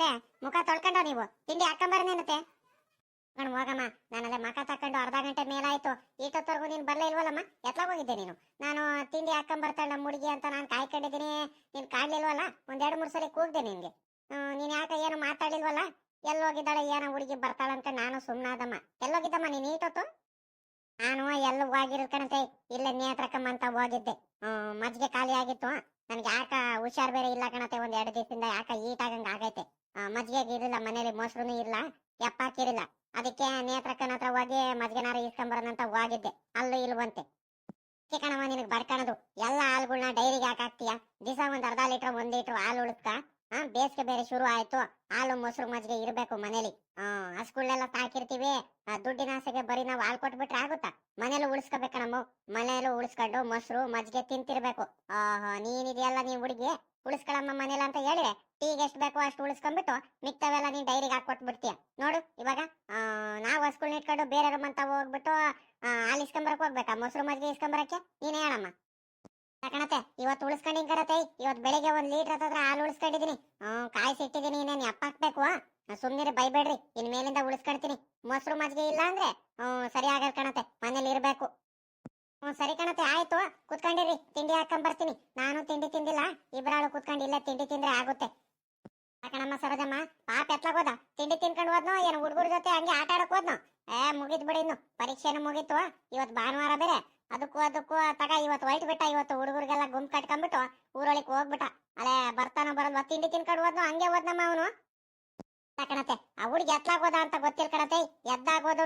ಅತ್ತೆ ಮುಖ ತೊಳ್ಕೊಂಡೋ ನೀವು? ತಿಂಡಿ ಹಾಕೊಂಬರನೇನತ್ತೆ ಕಣ್ ಹೋಗಮ್ಮ ನಾನಲ್ಲೇ ಮಖ ತಕೊಂಡು ಅರ್ಧ ಗಂಟೆ ಮೇಲಾಯ್ತು. ಈಟೊತ್ತವರೆಗೂ ನೀನು ಬರಲೇ ಇಲ್ವಲ್ಲಮ್ಮ? ಎತ್ಲಾಗ ಹೋಗಿದ್ದೆ ನೀನು? ನಾನು ತಿಂಡಿ ಹಾಕೊಂಬರ್ತಾಳೆ ನಮ್ಮ ಹುಡುಗಿ ಅಂತ ನಾನು ಕಾಯ್ಕೊಂಡಿದ್ದೀನಿ. ನೀನು ಕಾಡ್ಲಿಲ್ವಲ್ಲ ಒಂದೆರಡು ಮೂರು ಸಲ ಕೂಗ್ದೆ ನಿನ್ಗೆ. ನೀನು ಯಾಕೆ ಏನು ಮಾತಾಡಿಲ್ವಲ್ಲ ಎಲ್ಲೋಗಿದ್ದಾಳೆ ಏನೋ ಹುಡುಗಿ ಬರ್ತಾಳೆ ಅಂತ ನಾನು ಸುಮ್ಮನಾದಮ್ಮ ಎಲ್ಲೋಗಿದ್ದಮ್ಮ ನೀನು ಈಟೊತ್ತು? ನಾನು ಎಲ್ಲ ಹೋಗಿರ್ಕಣತೆ ಇಲ್ಲ ನೇತ್ರಕಮ್ಮ ಅಂತ ಹೋಗಿದ್ದೆ. ಮಜ್ಜಿಗೆ ಖಾಲಿ ಆಗಿತ್ತು. ನನ್ಗೆ ಯಾಕ ಹುಷಾರ್ ಬೇರೆ ಇಲ್ಲ ಕಣತೆ. ಒಂದ್ ಎರಡು ದಿವಸದಿಂದ ಯಾಕ ಈಟ್ ಆಗಂಗ ಆಗೈತೆ. ಮಜ್ಜಿಗೆ ಇರಲಿಲ್ಲ ಮನೇಲಿ ಮೊಸರುನು ಇಲ್ಲ ಎಪ್ಪ ಹಾಕಿರಿಲ್ಲ ಅದಕ್ಕೆ ನೇತ್ರಕ್ಕನ ಹತ್ರ ಹೋಗಿ ಮಜ್ಗೆನಾರ ಇಸ್ಕೊಂಬರೋಣಂತ ಹೋಗಿದ್ದೆ ಅಲ್ಲೂ ಇಲ್ವಂತೆ. ಕಣವ ನಿನಗೆ ಬರ್ಕಣದು ಎಲ್ಲ ಹಾಲುಗಳನ್ನ ಡೈರಿಗೆ ಹಾಕಾಕ್ತೀಯ? ದಿವಸ ಒಂದು ಅರ್ಧ ಲೀಟರ್ ಒಂದ್ ಲೀಟರ್ ಹಾಲು ಉಳಿಸ್ಕ ಹಾ ಬೇಸಿಗೆ ಬೇರೆ ಶುರು ಆಯ್ತು ಹಾಲು ಮೊಸರು ಮಜ್ಜಿಗೆ ಇರ್ಬೇಕು ಮನೇಲಿ. ಸಾಕಿರ್ತೀವಿ ಆ, ದುಡ್ಡಿನ ಆಸೆಗೆ ಬರೀ ನಾವು ಹಾಲು ಕೊಟ್ಬಿಟ್ರೆ ಆಗುತ್ತಾ? ಮನೇಲೂ ಉಳಿಸ್ಕೋಬೇಕು ನಮ್ಮ ಮನೇಲೂ ಉಳಿಸ್ಕೊಂಡು ಮೊಸರು ಮಜ್ಜಿಗೆ ತಿಂತಿರ್ಬೇಕು. ಆಹಾ ನೀನಿದೆಯಲ್ಲ ನೀವ್ ಹುಡುಗಿ? ಉಳಿಸ್ಕೊಳಮ್ಮ ಮನೇಲಿ ಅಂತ ಹೇಳಿದ್ರೆ ಟೀಗೆ ಎಷ್ಟು ಬೇಕೋ ಅಷ್ಟು ಉಳಿಸ್ಕೊಂಡ್ಬಿಟ್ಟು ಮಿಕ್ತವೆಲ್ಲ ನೀನ್ ಡೈರಿಗೆ ಹಾಕೊಟ್ಬಿಡ್ತೀಯ ನೋಡು, ಇವಾಗ ನಾವು ಹಸ್ಗಳ್ನ ಇಟ್ಕೊಂಡು ಬೇರೆ ಅಂತ ಹೋಗ್ಬಿಟ್ಟು ಹಾಲು ಇಸ್ಕೊಂಬರಕ್ ಹೋಗ್ಬೇಕಾ? ಮೊಸರು ಮಜ್ಜಿಗೆ ಇಸ್ಕೊಂಬರಕ್ಕೆ? ನೀನೇ ಹೇಳಮ್ಮ. ಯಾಕಣತೆ ಇವತ್ತು ಉಳಿಸ್ಕೊಂಡಿನ್ ಕಣತೆ ಇವತ್ತು ಬೆಳಿಗ್ಗೆ ಒಂದ್ ಲೀಟರ್ ಹತ್ರ ಹಾಲು ಉಳಿಸ್ಕೊಂಡಿದೀನಿ. ಹ್ಮ್ ಕಾಯಿಸಿ ಇಟ್ಟಿದೀನಿ ಇನ್ನೇನ್ ಎಪ್ಪ ಹಾಕ್ಬೇಕು ಸುಮ್ನಿರಿ, ಬೈಬೇಡ್ರಿ. ಇನ್ ಮೇಲಿಂದ ಉಳಿಸ್ಕೊಳ್ತೀನಿ ಮೊಸರು ಮಜ್ಜಿಗೆ ಇಲ್ಲ ಅಂದ್ರೆ ಹ್ಮ್ ಸರಿ ಆಗಲ್ ಕಣತೆ, ಮನೇಲಿ ಇರ್ಬೇಕು. ಹ್ಮ್ ಸರಿ ಕಣತೆ, ಆಯ್ತು ಕುತ್ಕೊಂಡಿರಿ, ತಿಂಡಿ ಹಾಕೊಂಡ್ ಬರ್ತೀನಿ. ನಾನು ತಿಂಡಿ ತಿಂದಿಲ್ಲ ಇಬ್ಬರಾಳು ಕುತ್ಕೊಂಡು ಇಲ್ಲೇ ತಿಂಡಿ ತಿಂದ್ರೆ ಆಗುತ್ತೆ. ಯಾಕಣಮ್ಮ ಸರೋಜಮ್ಮ? ಪಾಪ ಎತ್ಲಾಗೋದ ತಿಂಡಿ ತಿನ್ಕೊಂಡು ಹೋದ್ನೋ? ಏನು ಹುಡುಗರ ಜೊತೆ ಹಂಗೆ ಆಟ ಆಡಕ್ ಹೋದ್ನೋ? ಏ ಮುಗಿದ್ ಬಿಡಿ ಇನ್ನು. ಪರೀಕ್ಷೆನೂ ಮುಗೀತು. ಇವತ್ತು ಭಾನುವಾರ ಬೇರೆ. ಅದಕ್ಕೂ ಅದಕ್ಕೂ ತಗ ಇವತ್ತು ಹೊಯ್ಟ್ ಬಿಟ್ಟ. ಇವತ್ತು ಹುಡುಗರಿಗೆಲ್ಲ ಗುಂಪು ಕಟ್ಕೊಂಡ್ಬಿಟ್ಟು ಊರೊಳಗೆ ಹೋಗ್ಬಿಟ್ಟ. ಅಲ್ಲೇ ಬರ್ತಾನೋ ಬರೋದು. ತಿಂಡಿ ತಿನ್ಕೊಂಡು ಹೋದ್ನೋ? ಹಂಗೆ ಹೋದ್ನಮ್ಮ ಅವನು. ಕಣತೆ, ಆ ಹುಡುಗಿ ಎತ್ಲಾಗೋದ ಅಂತ ಗೊತ್ತಿಲ್ಲ ಕಣತೆ.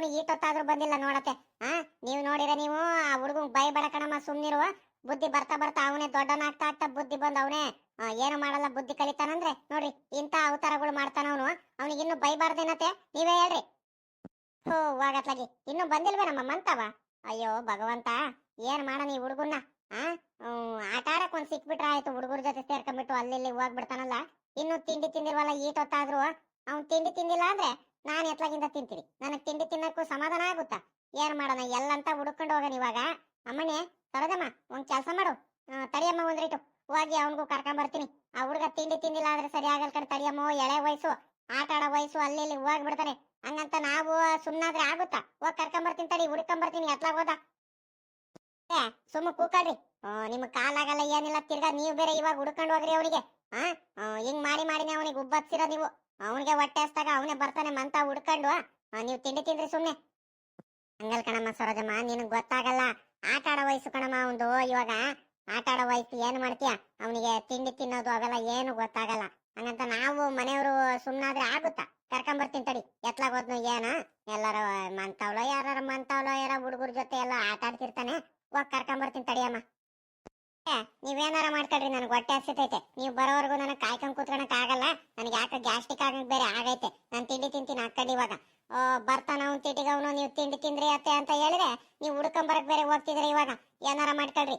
ಈ ಈಟೊತ್ತಾದ್ರೂ ಬಂದಿಲ್ಲ ನೋಡತ್ತೆ. ಹಾ ನೀವು ನೋಡಿರ ನೀವು? ಆ ಹುಡುಗ ಬೈ ಬೇಡ ಕಣಮ್ಮ. ಸುಮ್ನಿರುವ ಬುದ್ಧಿ ಬರ್ತಾ ಬರ್ತಾ ಅವನೇ ದೊಡ್ಡನಾಗ್ತಾ ಆಗ್ತಾ ಬುದ್ಧಿ ಬಂದ ಅವನೇ ಏನು ಮಾಡಲ್ಲ, ಬುದ್ಧಿ ಕಲಿತಾನಂದ್ರೆ, ನೋಡ್ರಿ ಇಂತ ಅವತಾರಗಳು ಮಾಡ್ತಾನ ಅವನು. ಅವನಿಗೆ ಇನ್ನು ಬೈಬಾರ್ದೇನತ್ತೆ ನೀವೇ ಹೇಳ್ರಿ. ಹೋ, ವಾಗತ್ಲಾಗಿ. ಇನ್ನು ಬಂದಿಲ್ವೇ ನಮ್ಮ ಮಂತವ ಅಯ್ಯೋ, ಭಗವಂತ, ಏನ್ ಮಾಡೋಣ ಈ ಹುಡುಗನ್ನ? ಆ? ಆಟ ಆಡಕ್ ಒಂದ್ ಸಿಕ್ಬಿಟ್ರ ಆಯ್ತು, ಹುಡುಗರ ಜೊತೆ ಸೇರ್ಕೊಂಡ್ಬಿಟ್ಟು ಅಲ್ಲಿ ಇಲ್ಲಿ ಹೋಗ್ಬಿಡ್ತಾನಲ್ಲ? ಇನ್ನು ತಿಂಡಿ ತಿಂದಿರ್ವಲ್ಲ ಈಟೊತ್ತಾದ್ರೂ ಅವ್ನ್ ತಿಂಡಿ ತಿಂದಿಲ್ಲ ಅಂದ್ರೆ ನಾನ್ ಎತ್ಲಾಗಿಂದ ತಿಂತೀನಿ. ನನಗ್ ತಿಂಡಿ ತಿನ್ನಕ್ಕೂ ಸಮಾಧಾನ ಆಗುತ್ತಾ? ಏನ್ ಮಾಡೋಣ, ಎಲ್ಲಂತ ಹುಡುಕೊಂಡು ಹೋಗೋಣ ಇವಾಗ? ಅಮ್ಮನೇ, ಸರೋಜಮ್ಮ, ಒಂದ್ ಕೆಲಸ ಮಾಡು. ತಡಿಯಮ್ಮ, ಒಂದ್ ರೇಟು. ಹೋಗಿ ಅವನಿಗೂ ಕರ್ಕೊಂಡ್ ಬರ್ತೀನಿ. ಆ ಹುಡುಗ ತಿಂಡಿ ತಿಂದಿಲ್ಲ ಅಂದ್ರೆ ಸರಿ ಆಗಲ್ ಕಡೆ ತಡಿಯಮ್ಮ, ಎಳೆ ವಯಸ್ಸು, ಆಟ ಆಡೋ ವಯಸ್ಸು, ಅಲ್ಲಿ ಇಲ್ಲಿ ಹೋಗ್ಬಿಡ್ತಾನೆ ಹಂಗಂತ ನಾವು ಸುಮ್ಮನಾದ್ರೆ ಆಗುತ್ತಾ? ಹೋಗಿ ಕರ್ಕೊಂಡ್ ಬರ್ತೀನಿ ತಡಿ, ಹುಡ್ಕೊಂಡ್ ಬರ್ತೀನಿ, ಎತ್ಲಾಗ ಹೋದ. ಸುಮ್ಮ ಕೂಕಾಡ್ರಿ ನಿಮ್ಗೆ ಕಾಲಾಗಲ್ಲ, ಏನಿಲ್ಲ, ತಿರ್ಗಾ ನೀವು ಬೇರೆ ಇವಾಗ ಹುಡ್ಕೊಂಡು ಹೋಗ್ರಿ ಅವನಿಗೆ. ಹಾ ಹಿಂಗ್ ಮಾಡಿ ಮಾಡಿನೇ ಅವನಿಗೆ ಉಬ್ಬತ್ಸಿರೋ ನೀವು. ಅವನಿಗೆ ಹೊಟ್ಟೆ ಹಸ್ದಾಗ ಅವನೇ ಬರ್ತಾನೆ ಮಂತ ಹುಡ್ಕೊಂಡು. ನೀವ್ ತಿಂಡಿ ತಿಂದ್ರಿ ಸುಮ್ಮನೆ ಹಂಗಲ್ ಕಣಮ್ಮ ಸರೋಜಮ್ಮ, ನಿನಗ್ ಗೊತ್ತಾಗಲ್ಲ. ಆಟ ಆಡೋ ವಯಸ್ಸು ಕಣಮ್ಮ ಒಂದು ಇವಾಗ. ಆಟ ಆಡೋ ವಯಸ್ಸು ಏನು ಮಾಡ್ತೀಯ? ಅವನಿಗೆ ತಿಂಡಿ ತಿನ್ನೋದು ಅವೆಲ್ಲ ಏನು ಗೊತ್ತಾಗಲ್ಲ. ಹಂಗಂತ ನಾವು ಮನೆಯವರು ಸುಮ್ಮನಾದ್ರೆ ಆಗುತ್ತಾ? ಕರ್ಕೊಂಬರ್ತೀನಿ ತಡಿ. ಎತ್ಲಾಗ ಹೋದ್ನು ಏನ? ಎಲ್ಲಾರ ಮಂತಾವ್ಲೋ ಯಾರ ಮಂತಾವ್ಲೋ ಯಾರ ಹುಡುಗರ ಜೊತೆ ಎಲ್ಲ ಆಟ ಆಡ್ತಿರ್ತಾನೆ. ಹೋಗಿ ಕರ್ಕೊಂಬರ್ತೀನಿ ತಡಿಯಮ್ಮ ನೀವೇನಾರ ಮಾಡ್ಕೊಳ್ರಿ, ನನಗೆ ಹೊಟ್ಟೆ ಹಸಿತೈತೆ. ನೀವು ಬರೋವರೆಗೂ ನನಗೆ ಕಾಯ್ಕೊಂಡು ಕೂತ್ಕೊಳಕ್ ಆಗಲ್ಲ. ನನಗೆ ಯಾಕೆ ಗ್ಯಾಸ್ಟಿಕ್ ಆಗಂಗ್ ಬೇರೆ ಆಗೈತೆ. ನಾನು ತಿಂಡಿ ತಿಂತೀನಿ ಹಾಕೊಂಡು ಇವಾಗ ಬರ್ತಾನ ಅವ್ನು ತಿಂಡಿಗೆ ಅವನು ನೀವು ತಿಂಡಿ ತಿಂದ್ರಿ ಅತ್ತೆ ಅಂತ ಹೇಳಿದ್ರೆ ನೀವು ಹುಡ್ಕೊಂಬರಕ್ ಬೇರೆ ಹೋಗ್ತಿದ್ರಿ ಇವಾಗ. ಏನಾರ ಮಾಡ್ಕೊಳ್ರಿ.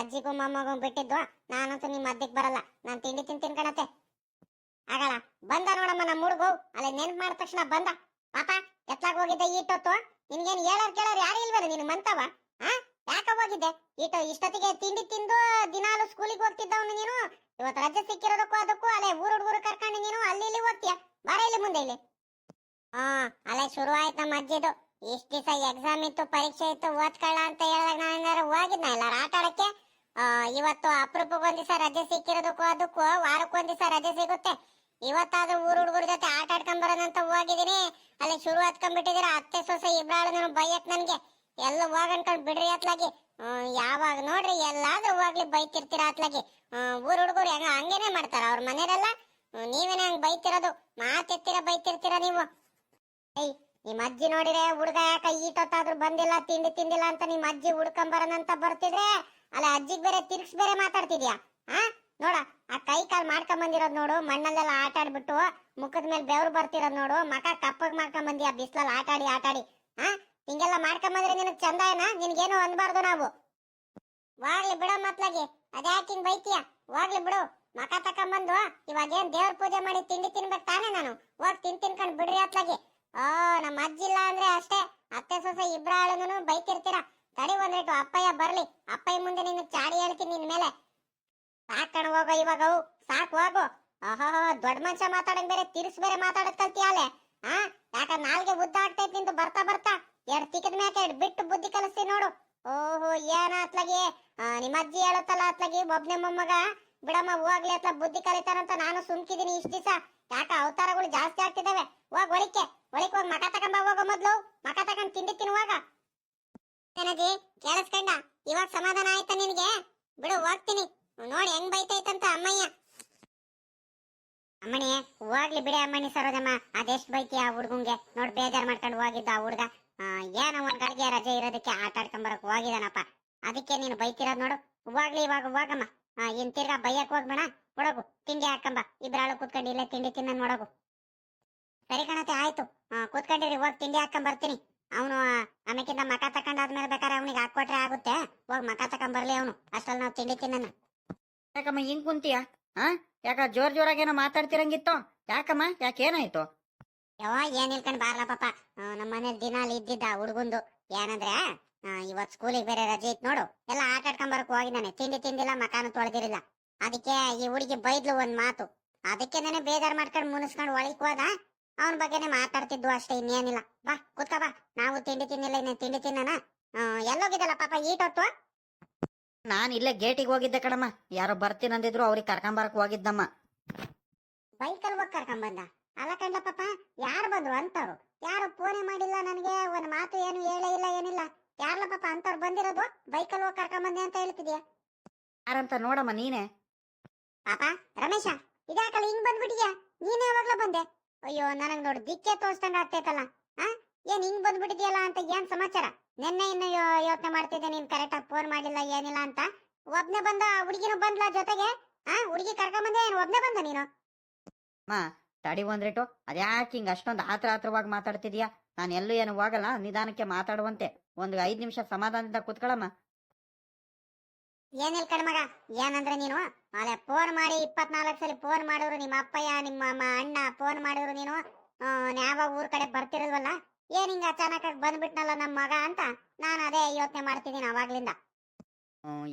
ಅಜ್ಜಿಗೂ ಮೊಮ್ಮಗೂ ಬಿಟ್ಟಿದ್ದು ನಾನಂತೂ ನಿಮ್ಮ ಮದ್ದಿಗೆ ಬರಲ್ಲ. ನಾನು ತಿಂಡಿ ತಿಂದು ತಿನ್ಕಣತ್ತೆ ಆಗಲ್ಲ. ಬಂದ ನೋಡಮ್ಮ ನಮ್ಮ ಹುಡುಗು. ಅಲ್ಲೇ ನೆನ್ಪು ಮಾಡಿದ ತಕ್ಷಣ ಬಂದ. ಪಾಪ, ಎತ್ಲಾಗ ಹೋಗಿದ್ದೆ ಈಟೊತ್ತು ನಿನ್ಗೇನು ಹೇಳೋರ್ ಕೇಳೋರ್ ಯಾರು ಇಲ್ವಲ್ಲ ನೀನು ಮಂತವ? ಆ, ಯಾಕ ಹೋಗಿದ್ದೆ? ಈಟ ಇಷ್ಟೊತ್ತಿಗೆ ತಿಂಡಿ ತಿಂದು ದಿನಾಲು ಸ್ಕೂಲಿಗೆ ಹೋಗ್ತಿದ್ದವನು ನೀನು? ಇವತ್ತು ರಜೆ ಸಿಕ್ಕಿರೋದಕ್ಕೂ ಅದಕ್ಕೂ ಅಲ್ಲೇ ಊರು ಹುಡುಗರು ಕರ್ಕೊಂಡು ನೀನು ಅಲ್ಲಿ ಇಲ್ಲಿ ಹೋಗ್ತೀಯ? ಬಾರ ಇಲ್ಲಿ ಮುಂದೆ ಇಲ್ಲಿ. ಹಾ ಅಲ್ಲೇ ಶುರು ಆಯ್ತು ನಮ್ಮ ಅಜ್ಜಿದು. ಇಷ್ಟ ದಿವಸ ಎಕ್ಸಾಮ್ ಇತ್ತು ಪರೀಕ್ಷೆ ಇತ್ತು ಓದ್ಕೊಳ್ಳ ಅಂತ ಹೇಳಿದಾಗ ನಾನು ಹೋಗಿದ್ನ? ಎಲ್ಲಾರ ಆಟ ಆಡಕ್ಕೆ? ಇವತ್ತು ಅಪರೂಪಕ್ಕೆ ಒಂದ್ ರಜೆ ಸಿಕ್ಕಿರೋದಕ್ಕೂ ಅದಕ್ಕೂ ವಾರಕ್ಕೆ ರಜೆ ಸಿಗುತ್ತೆ. ಇವತ್ತಾದ್ರೂ ಊರು ಹುಡುಗರ ಜೊತೆ ಆಟ ಆಡ್ಕೊಂಡ್ ಬರೋದಂತ ಹೋಗಿದೀನಿ ಅಲ್ಲಿ ಶುರು ಹತ್ಕೊಂಡ್ಬಿಟ್ಟಿದೀರ ಅತ್ತೆ ಸೊಸೆ ಇಬ್ರಾಳು ನಾನು ಬೈಯಕ್ ನನ್ಗೆ. ಎಲ್ಲ ಹೋಗನ್ಕೊಂಡ್ ಬಿಡ್ರಿ ಅತ್ಲಾಗಿ. ಯಾವಾಗ ನೋಡ್ರಿ ಎಲ್ಲಾದ್ರೂ ಹೋಗ್ಲಿ ಬೈತಿರ್ತೀರ ಅತ್ಲಾಗಿ. ಊರು ಹುಡುಗರು ಹೆಂಗ ಹಂಗೇನೆ ಮಾಡ್ತಾರ? ಅವ್ರ ಮನೆಯರೆಲ್ಲ ಹ್ಮ್, ನೀವೇನೆ ಹಂಗ್ ಬೈತಿರೋದು? ಮಾತೆತ್ತಿರ ಬೈತಿರ್ತೀರ ನೀವು? ಏಯ್, ನಿಮ್ ಅಜ್ಜಿ ನೋಡಿದ್ರೆ ಹುಡುಗ ಯಾಕ ಈಟೊತ್ತಾದ್ರೂ ಬಂದಿಲ್ಲ, ತಿಂಡಿ ತಿಂದಿಲ್ಲ ಅಂತ ನಿಮ್ಮ ಅಜ್ಜಿ ಹುಡ್ಕೊಂಬರನಂತ ಬರ್ತಿದ್ರೆ? ಅಲ್ಲ, ಅಜ್ಜಿಗ್ ಬೇರೆ ತಿರ್ಗ್ಸ್ ಬೇರೆ ಮಾತಾಡ್ತಿದ್ಯಾ? ಹಾ ನೋಡ, ಆ ಕೈ ಕಾಲ್ ಮಾಡ್ಕೊಂಡ್ ಬಂದಿರೋದ್ ನೋಡು, ಮಣ್ಣಲ್ಲೆಲ್ಲ ಆಟ ಆಡ್ಬಿಟ್ಟು, ಮುಖದ ಮೇಲೆ ಬೆವ್ರು ಬರ್ತಿರೋದ್ ನೋಡು, ಮಕ ಕಪ್ಪಗ್ ಮಾಡ್ಕೊಂಡ್ ಬಂದಿಯ, ಬಿಸ್ಲಲ್ಲಿ ಆಟ ಆಡಿ ಆಟ ಆಡಿ. ಆ? ಹಿಂಗೆಲ್ಲ ಮಾಡ್ಕೊಂಡ್ ಬಂದ್ರೆ ನಿನಗ್ ಚಂದ ಏನ? ನಿನ್ಗೇನು ಅನ್ಬಾರ್ದು ನಾವು. ವಾಗ್ಲಿ ಬಿಡೋ ಮತ್ಲಾಗಿ ಅದ್ಯಾಕೆ ಹಿಂಗ್ ಬೈತೀಯ? ವಾಗ್ಲಿ ಬಿಡು, ಮಕ ತಕೊಂಬಂದು ಇವಾಗ ಏನ್ ದೇವ್ರ ಪೂಜೆ ಮಾಡಿ ತಿಂಡಿ ತಿನ್ಬೇಕು ತಾನೇ ನಾನು? ಹೋಗ್ ತಿನ್ ತಿನ್ಕೊಂಡ್ ಬಿಡ್ರಿ ಅತ್ಲಾಗಿ. ಓ ನಮ್ಮ ಅಜ್ಜಿ ಇಲ್ಲ ಅಂದ್ರೆ ಅಷ್ಟೇ. ಅತ್ತೆ ಸೊಸೆ ಇಬ್ರಾಳನು ಬೈತಿರ್ತೀರ. ತಡಿ ಒಂದ್ರೇಟು ಅಪ್ಪಯ್ಯ ಬರ್ಲಿ. ಅಪ್ಪಯ್ಯ ಮುಂದೆ ನೀನು ಚಾಡಿ ಹೇಳ್ತೀನಿ ನಿನ್ ಮೇಲೆ. ಸಾಕಣ ಹೋಗೋ ಇವಾಗ ಅವು. ಸಾಕು ಹೋಗು. ಆಹಾ ದೊಡ್ಡ ಮನುಷ್ಯ ಮಾತಾಡಂಗ್ ಬೇರೆ ತಿರ್ಸ್ ಬೇರೆ ಮಾತಾಡದ್ ಕಲ್ತಿಯಾಲೆ ಆ ಯಾಕ ನಾಲ್ಗೆ ಉದ್ದ ಆಗ್ತೈತಿ ನಿಂದು ಬರ್ತಾ ಬರ್ತಾ? ಎರಡ್ ತಿಕ್ಕದ ಮ್ಯಾಕೆ ಎರಡ್ ಬಿಟ್ಟು ಬುದ್ಧಿ ಕಲಿಸ್ತಿ ನೋಡು. ಓಹೋ ಏನ ಅತ್ಲಾಗಿ ಆ, ನಿಮ್ಮ ಅಜ್ಜಿ ಹೇಳುತ್ತಲ್ಲ ಅತ್ಲಾಗಿ ಒಬ್ನೇ ಮೊಮ್ಮಗ? ಬಿಡಮ್ಮ ಹೋಗ್ಲಿ ಅತ್ಲ ಬುದ್ಧಿ ಕಲಿತಾರಂತ ನಾನು ಸುಮ್ಕಿದೀನಿ ಇಷ್ಟ ದಿವಸ. ಯಾಕ ಅವತಾರಗಳು ಜಾಸ್ತಿ ಆಗ್ತಿದಾವೆ ಹೋಗ್ ಒಳಿಕೆ ಒಳಿಕ್ ಹೋಗ್ ಮಕ ತಕೊಂಬ ಹೋಗೋ ಮೊದ್ಲು. ಮಕ ತಕೊಂಡ್ ತಿಂಡಿ ತಿನ್ನುವಾಗ. ಏನಜಿ ಕೇಳಿಸ್ಕೊಂಡ? ಇವಾಗ ಸಮಾಧಾನ ಆಯ್ತಾ ನಿನಗೆ? ಬಿಡು, ಹೋಗ್ತೀನಿ. ನೋಡಿ ಹೆಂಗ್ ಬೈತೈತಂತ ಅಮ್ಮಯ್ಯ. ಅಮ್ಮಣಿ ಹೋಗ್ಲಿ ಬಿಡಿ ಅಮ್ಮಣಿ ಸರೋಜಮ್ಮ. ಅದೆಷ್ಟ್ ಬೈತಿ ಆ ಹುಡ್ಗಂಗೆ? ನೋಡಿ ಬೇಜಾರ್ ಮಾಡ್ಕೊಂಡು ಹೋಗಿದ್ದ ಆ ಹುಡ್ಗ. ಏನೋ ಒಂದ್ ಗಳಿಗೆ ರಜೆ ಇರೋದಕ್ಕೆ ಆಟ ಆಡ್ಕೊಂಬರಕ್ ಹೋಗಿದಾನಪ್ಪ. ಅದಕ್ಕೆ ನೀನು ಬೈತಿರೋದ್ ನೋಡು. ಹೋಗ್ಲಿ ಇವಾಗ, ಹೋಗಮ್ಮ. ಇನ್ ತಿರ್ಗಾ ಬೈಯಕ್ ಹೋಗ್ಬೇಡ. ಕೊಡಗು ತಿಂಡಿ ಹಾಕಂಬ. ಇಬ್ರಾಳು ಕುತ್ಕೊಂಡು ಇಲ್ಲೇ ತಿಂಡಿ ತಿನ್ನ ನೋಡಗು. ಸರಿ ಕಣತೆ ಆಯ್ತು. ಕೂತ್ಕೊಂಡಿರಿ ಹೋಗಿ ತಿಂಡಿ ಹಾಕೊಂಡ್ ಬರ್ತೀನಿ. ಅವನು ಆಮೇಕಿಂದ ಮಕ ತಕೊಂಡಾದ್ಮೇಲೆ ಬೇಕಾದ್ರೆ ಅವನಿಗೆ ಹಾಕೊಟ್ರೆ ಆಗುತ್ತೆ. ಹೋಗಿ ಮಕ ತಕೊಂಡ್ ಬರ್ಲಿ ಅವನು. ಅಷ್ಟ್ರಲ್ಲಿ ನಾವು ತಿಂಡಿ ತಿನ್ನ ಯಾಕಮ್ಮ ಹಿಂಗ್ ಕುಂತೀಯ? ಹಾ ಯಾಕ ಜೋರ್ ಜೋರಾಗೇನೋ ಮಾತಾಡ್ತಿರಂಗಿತ್ತು? ಯಾಕಮ್ಮ ಯಾಕೇನಾಯ್ತು? ಯಾವ ಏನ್ ಇಲ್ಕೊಂಡ್ ಬಾರ್ಲ ಪಾಪ. ನಮ್ಮ ಮನೇಲಿ ದಿನ ಅಲ್ಲಿ ಇದ್ದಿದ್ದ ಹುಡುಗಂದು. ಏನಂದ್ರೆ ಇವತ್ ಸ್ಕೂಲಿಗೆ ಬೇರೆ ರಜೆ ಇತ್ತು ನೋಡು. ಎಲ್ಲ ಆಟ ಆಡ್ಕೊಂಡ್ ಬರಕ್ ಹೋಗಿದ್ದಾನೆ. ತಿಂಡಿ ತಿಂದಿಲ್ಲ ಮಕಾನು ತೊಳೆದಿರಿಲ್ಲ ಅದಕ್ಕೆ ಈ ಹುಡುಗಿ ಬೈದ್ಲು ಒಂದ್ ಮಾತು. ಅದಕ್ಕೆ ನಾನೇ ಬೇಜಾರ್ ಮಾಡ್ಕೊಂಡ್ ಮುನಿಸ್ಕೊಂಡು ಒಳಗೆ ಹೋದ. ಅವನ ಬಗ್ಗೆನೆ ಮಾತಾಡ್ತಿದ್ವು ಅಷ್ಟೇ ಇನ್ನೇನಿಲ್ಲ. ಬಾ ಕೂತ್ಕ ಬಾ. ನಾವು ತಿಂಡಿ ತಿನ್ನಿಲ್ಲ ಇನ್ನೇನು ತಿಂಡಿ ತಿನ್ನನ ಎಲ್ಲೋಗಿದ್ದಲ್ಲ ಪಾಪ ಈಟ್ ಹೊತ್ತು? ನಾನು ಇಲ್ಲೇ ಗೇಟಿಗೆ ಹೋಗಿದ್ದೆ ಕಣಮ್ಮ. ಯಾರೋ ಬರ್ತೀನಂದಿದ್ರು ಅವ್ರಿಗೆ ಕರ್ಕೊಂಬರಕ್ ಹೋಗಿದ್ದಮ್ಮ. ಬೈಕಲ್ ಹೋಗಿ ಕರ್ಕೊಂಡ್ ಬಂದ? ಅಲ್ಲ ಕಂಡ ಪಾಪ ಯಾರು ಬಂದ್ರು ಅಂತವ್ರು? ಯಾರು ಫೋನೇ ಮಾಡಿಲ್ಲ ನನಗೆ ಒಂದು ಮಾತು ಏನು ಹೇಳೇ ಇಲ್ಲ ಏನಿಲ್ಲ. ಯಾರಲ್ಲ ಪಾಪ ಅಂತವ್ರು ಬಂದಿರೋದು? ಬೈಕಲ್ ಹೋಗಿ ಕರ್ಕೊಂಡ್ ಬಂದೆ ಅಂತ ಹೇಳ್ತಿದ್ಯಾ? ಯಾರಂತ ನೋಡಮ್ಮ ನೀನೆ. ಪಾಪ ರಮೇಶ ಇದ್ಯಾಕಲ್ಲ ಹಿಂಗ್ ಬಂದ್ಬಿಟ್ಟಿದ್ಯಾ? ನೀನೇ ಯಾವಾಗ್ಲೂ ಬಂದೆ? ಅಯ್ಯೋ, ನನಗ್ ನೋಡಿ, ದಿಕ್ಕೆ ತೋರ್ಸ್ದಂಗ ಆಗ್ತೈತಲ್ಲ, ಆ? ಏನ್ ಹಿಂಗ್ ಬಂದ್ಬಿಟ್ಟಿದ್ಯಲ್ಲ ಅಂತ ಏನ್ ಸಮಾಚಾರ? ನಿನ್ನೆ ಇನ್ನು ಯೋಚನೆ ಮಾಡ್ತಿದ್ದೆ ನೀನ್ ಕರೆಕ್ಟ್ ಆಗಿ ಫೋನ್ ಮಾಡಿಲ್ಲ ಏನಿಲ್ಲ ಅಂತ. ಒಬ್ನೇ ಬಂದ ಹುಡುಗಿನೂ ಬಂದ್ಲ ಜೊತೆಗೆ? ಆ, ಹುಡುಗಿ ಕರ್ಕೊಂಡ್ ಬಂದೆ ಏನ್, ಒಬ್ನೇ ಬಂದ ನೀನು? ತಡಿ ಬಂದ್ರಿಟ್ಟು ಅದ್ಯಾಕೆ ಹಿಂಗ್ ಅಷ್ಟೊಂದು ಆತ್ರ ಆತ್ರವಾಗಿ ಮಾತಾಡ್ತಿದ್ಯಾ? ನಾನು ಎಲ್ಲೂ ಏನು ಹೋಗಲ್ಲ, ನಿಧಾನಕ್ಕೆ ಮಾತಾಡುವಂತೆ. ಒಂದು ಐದ್ ನಿಮಿಷ ಸಮಾಧಾನದಿಂದ ಕೂತ್ಕೊಳ್ಳಮ್ಮ ಏನಿಲ್ ಕಣ್ಮಗ ಏನಂದ್ರೆ ನೀನು? ಅಲ್ಲೇ ಫೋನ್ ಮಾಡಿ ಇಪ್ಪತ್ನಾಲ್ಕು ಸಲ ಫೋನ್ ಮಾಡಿದ್ರು ನಿಮ್ಮ ಅಪ್ಪಯ್ಯ, ನಿಮ್ಮ ಅಣ್ಣ ಫೋನ್ ಮಾಡಿದ್ರು ನೀನು. ಯಾವಾಗ ಊರ್ ಕಡೆ ಬರ್ತಿರಲ್ವಲ್ಲ? ಏನ್ ಹಿಂಗ ಅಚಾನಕ್ ಬಂದ್ಬಿಟ್ನಲ್ಲ ನಮ್ಮ ಮಗ ಅಂತ ನಾನು ಅದೇ ಯೋಚನೆ ಮಾಡ್ತಿದ್ದೀನಿ ಅವಾಗ್ಲಿಂದ.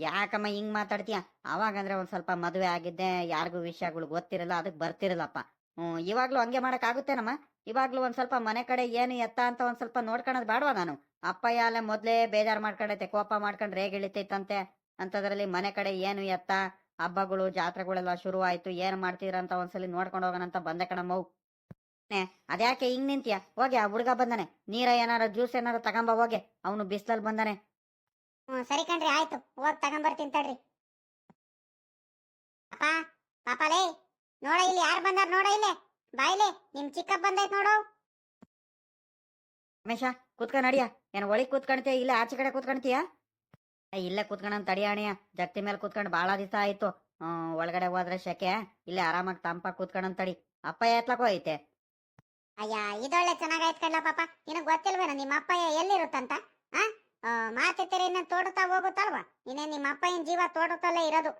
ಯಾಕಮ್ಮ ಹಿಂಗ್ ಮಾತಾಡ್ತೀಯ? ಅವಾಗಂದ್ರೆ ಒಂದ್ ಸ್ವಲ್ಪ ಮದುವೆ ಆಗಿದ್ದೆ, ಯಾರಿಗೂ ವಿಷಯಗಳು ಗೊತ್ತಿರಲ್ಲ ಅದಕ್ಕೆ ಬರ್ತಿರಲ್ಲಪ್ಪ. ಹ್ಮ್, ಇವಾಗ್ಲೂ ಹಂಗೆ ಮಾಡಕ್ ಆಗುತ್ತೇನಮ್ಮ ಇವಾಗ್ಲೂ ಒಂದ್ ಸ್ವಲ್ಪ ಮನೆ ಕಡೆ ಏನು ಎತ್ತ ಅಂತ ಒಂದ್ ಸ್ವಲ್ಪ ನೋಡ್ಕೊಳದ್ ಬೇಡವಾ ನಾನು? ಅಪ್ಪಯ್ಯ ಅಲ್ಲೇ ಮೊದ್ಲೇ ಬೇಜಾರ್ ಮಾಡ್ಕೊಂಡೈತೆ, ಕೋಪ ಮಾಡ್ಕೊಂಡ್ ರೇಗ್ ಇಳಿತೈತಂತೆ. ಅಂತದ್ರಲ್ಲಿ ಮನೆ ಕಡೆ ಏನು ಎತ್ತ ಹಬ್ಬಗಳು ಜಾತ್ರೆಗಳೆಲ್ಲ ಶುರು ಆಯ್ತು ಏನ್ ಮಾಡ್ತೀರ ಅಂತ ಒಂದ್ಸಲಿ ನೋಡ್ಕೊಂಡು ಹೋಗೋಣ ಅಂತ ಬಂದೆ ಕಣಮ್ಮವು ಅದ್ಯಾಕೆ ಹಿಂಗ್ ನಿಂತೀಯ? ಹೋಗಿ ಆ ಹುಡ್ಗ ಬಂದಾನೆ. ನೀರ ಏನಾರ ಜ್ಯೂಸ್ ಏನಾರ ತಗೊಂಬ ಹೋಗಿ. ಅವನು ಬಿಸ್ಲಲ್ಲಿ ಬಂದಾನೆ. ಹ್ಮ್ ಸರಿ ಕಣ್ರಿ ಆಯ್ತು. ಹೋಗಿ ತಗೊಂಬರ್ತೀನಿ ತಡ್ರಿ. ಪಾಪ ಲೇ ನೋಡ ಇಲ್ಲಿ ಯಾರು ಬಂದಾರ ನೋಡ ಇಲ್ಲೇ. ಬಾಯ್ಲೆ ನಿಮ್ ಚಿಕ್ಕಪ್ಪ ಬಂದೈತ್ ನೋಡು. ರಮೇಶ ಕೂತ್ಕೊಂಡ್ ನಡಿಯ. ಏನ್ ಒಳಗ್ ಕೂತ್ಕೊಂತೀಯ ಇಲ್ಲ ಆಚೆ ಕಡೆ ಕೂತ್ಕೊಂತೀಯ ಏ, ಇಲ್ಲೇ ಕೂತ್ಕೊಂಡ್ ತಡಿಯಾಣಿಯ ಜಗತಿ ಮೇಲೆ ಕೂತ್ಕೊಂಡ್ ಬಹಳ ದಿವಸ ಆಯ್ತು. ಒಳಗಡೆ ಹೋದ್ರೆ ಶೆಕೆ. ಇಲ್ಲೇ ಆರಾಮಾಗಿ ತಂಪ ಕೂತ್ಕೊಂಡ್ ತಡಿ. ಅಪ್ಪ ಎತ್ಲಕೋ ಐತೆ ಅಯ್ಯ, ಇದೊಳ್ಳೆ ಚೆನ್ನಾಗಾಯ್ತು ಕಣ್ಲ ಪಾಪ. ನಿನಗ್ ಗೊತ್ತಿಲ್ವೇನ, ನಿಮ್ಮ ಅಪ್ಪಯ್ಯ ಎಲ್ಲಿರುತ್ತಂತ? ಆ? ಮಾತಿರ್ತೀರಿ ಇನ್ನ ತೋಟತಾ ಹೋಗುತ್ತಲ್ವಾ? ಇನ್ನೇ ನಿಮ್ಮ ಅಪ್ಪಯ್ಯನ ಜೀವ ತೋಟದಲ್ಲೇ ಇರೋದು.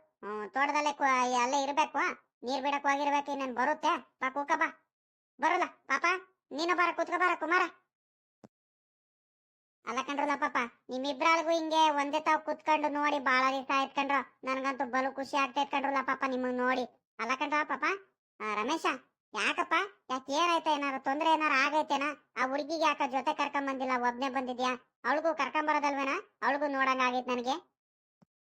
ತೋಟದಲ್ಲೇ ಅಲ್ಲೇ ಇರ್ಬೇಕು. ನೀರ್ ಬಿಡಕ್ ಹೋಗಿರ್ಬೇಕು, ಇನ್ನೇನ್ ಬರುತ್ತೆ? ಬಾ ಕೂಕ ಬಾ. ಬರಲ್ಲ, ಪಾಪ. ನೀನು ಬಾರ, ಕೂತ್ಕ ಬಾರ, ಕುಮಾರ. ಅಲ್ಲ ಕಂಡ್ರಲ್ಲ ಪಾಪ, ನಿಮ್ಮಿಬ್ರಾಳಿಗೂ ಹಿಂಗೆ ಒಂದೇ ತಾವ್ ಕುತ್ಕೊಂಡು ನೋಡಿ ಬಾಳ ದಿವಸ ಆಯ್ತು ಕಂಡ್ರ ನನ್ಗಂತೂ ಬಲು ಖುಷಿ ಆಗ್ತೈತ್ ಕಂಡ್ರಲ್ಲ ಪಾಪ ನಿಮಗ್ ನೋಡಿ. ಅಲ್ಲ ಕಂಡ್ರ ಪಾಪ ರಮೇಶ, ಯಾಕಪ್ಪ? ಯಾಕೆ ಏನಾಯ್ತ ಏನಾರ ತೊಂದ್ರೆ ಏನಾರ ಆಗೈತೇನ? ಆ ಹುಡುಗಿಗೆ ಯಾಕ ಜೊತೆ ಕರ್ಕೊಂಡ್ ಬಂದಿಲ್ಲ ಒಬ್ನೇ ಬಂದಿದ್ಯಾ? ಅವಳಿಗೂ ಕರ್ಕೊಂಡ್ ಬರೋದಲ್ವೇನ ಅವಳಿಗೂ ನೋಡಂಗ ಆಗೈತ್ ನನಗೆ.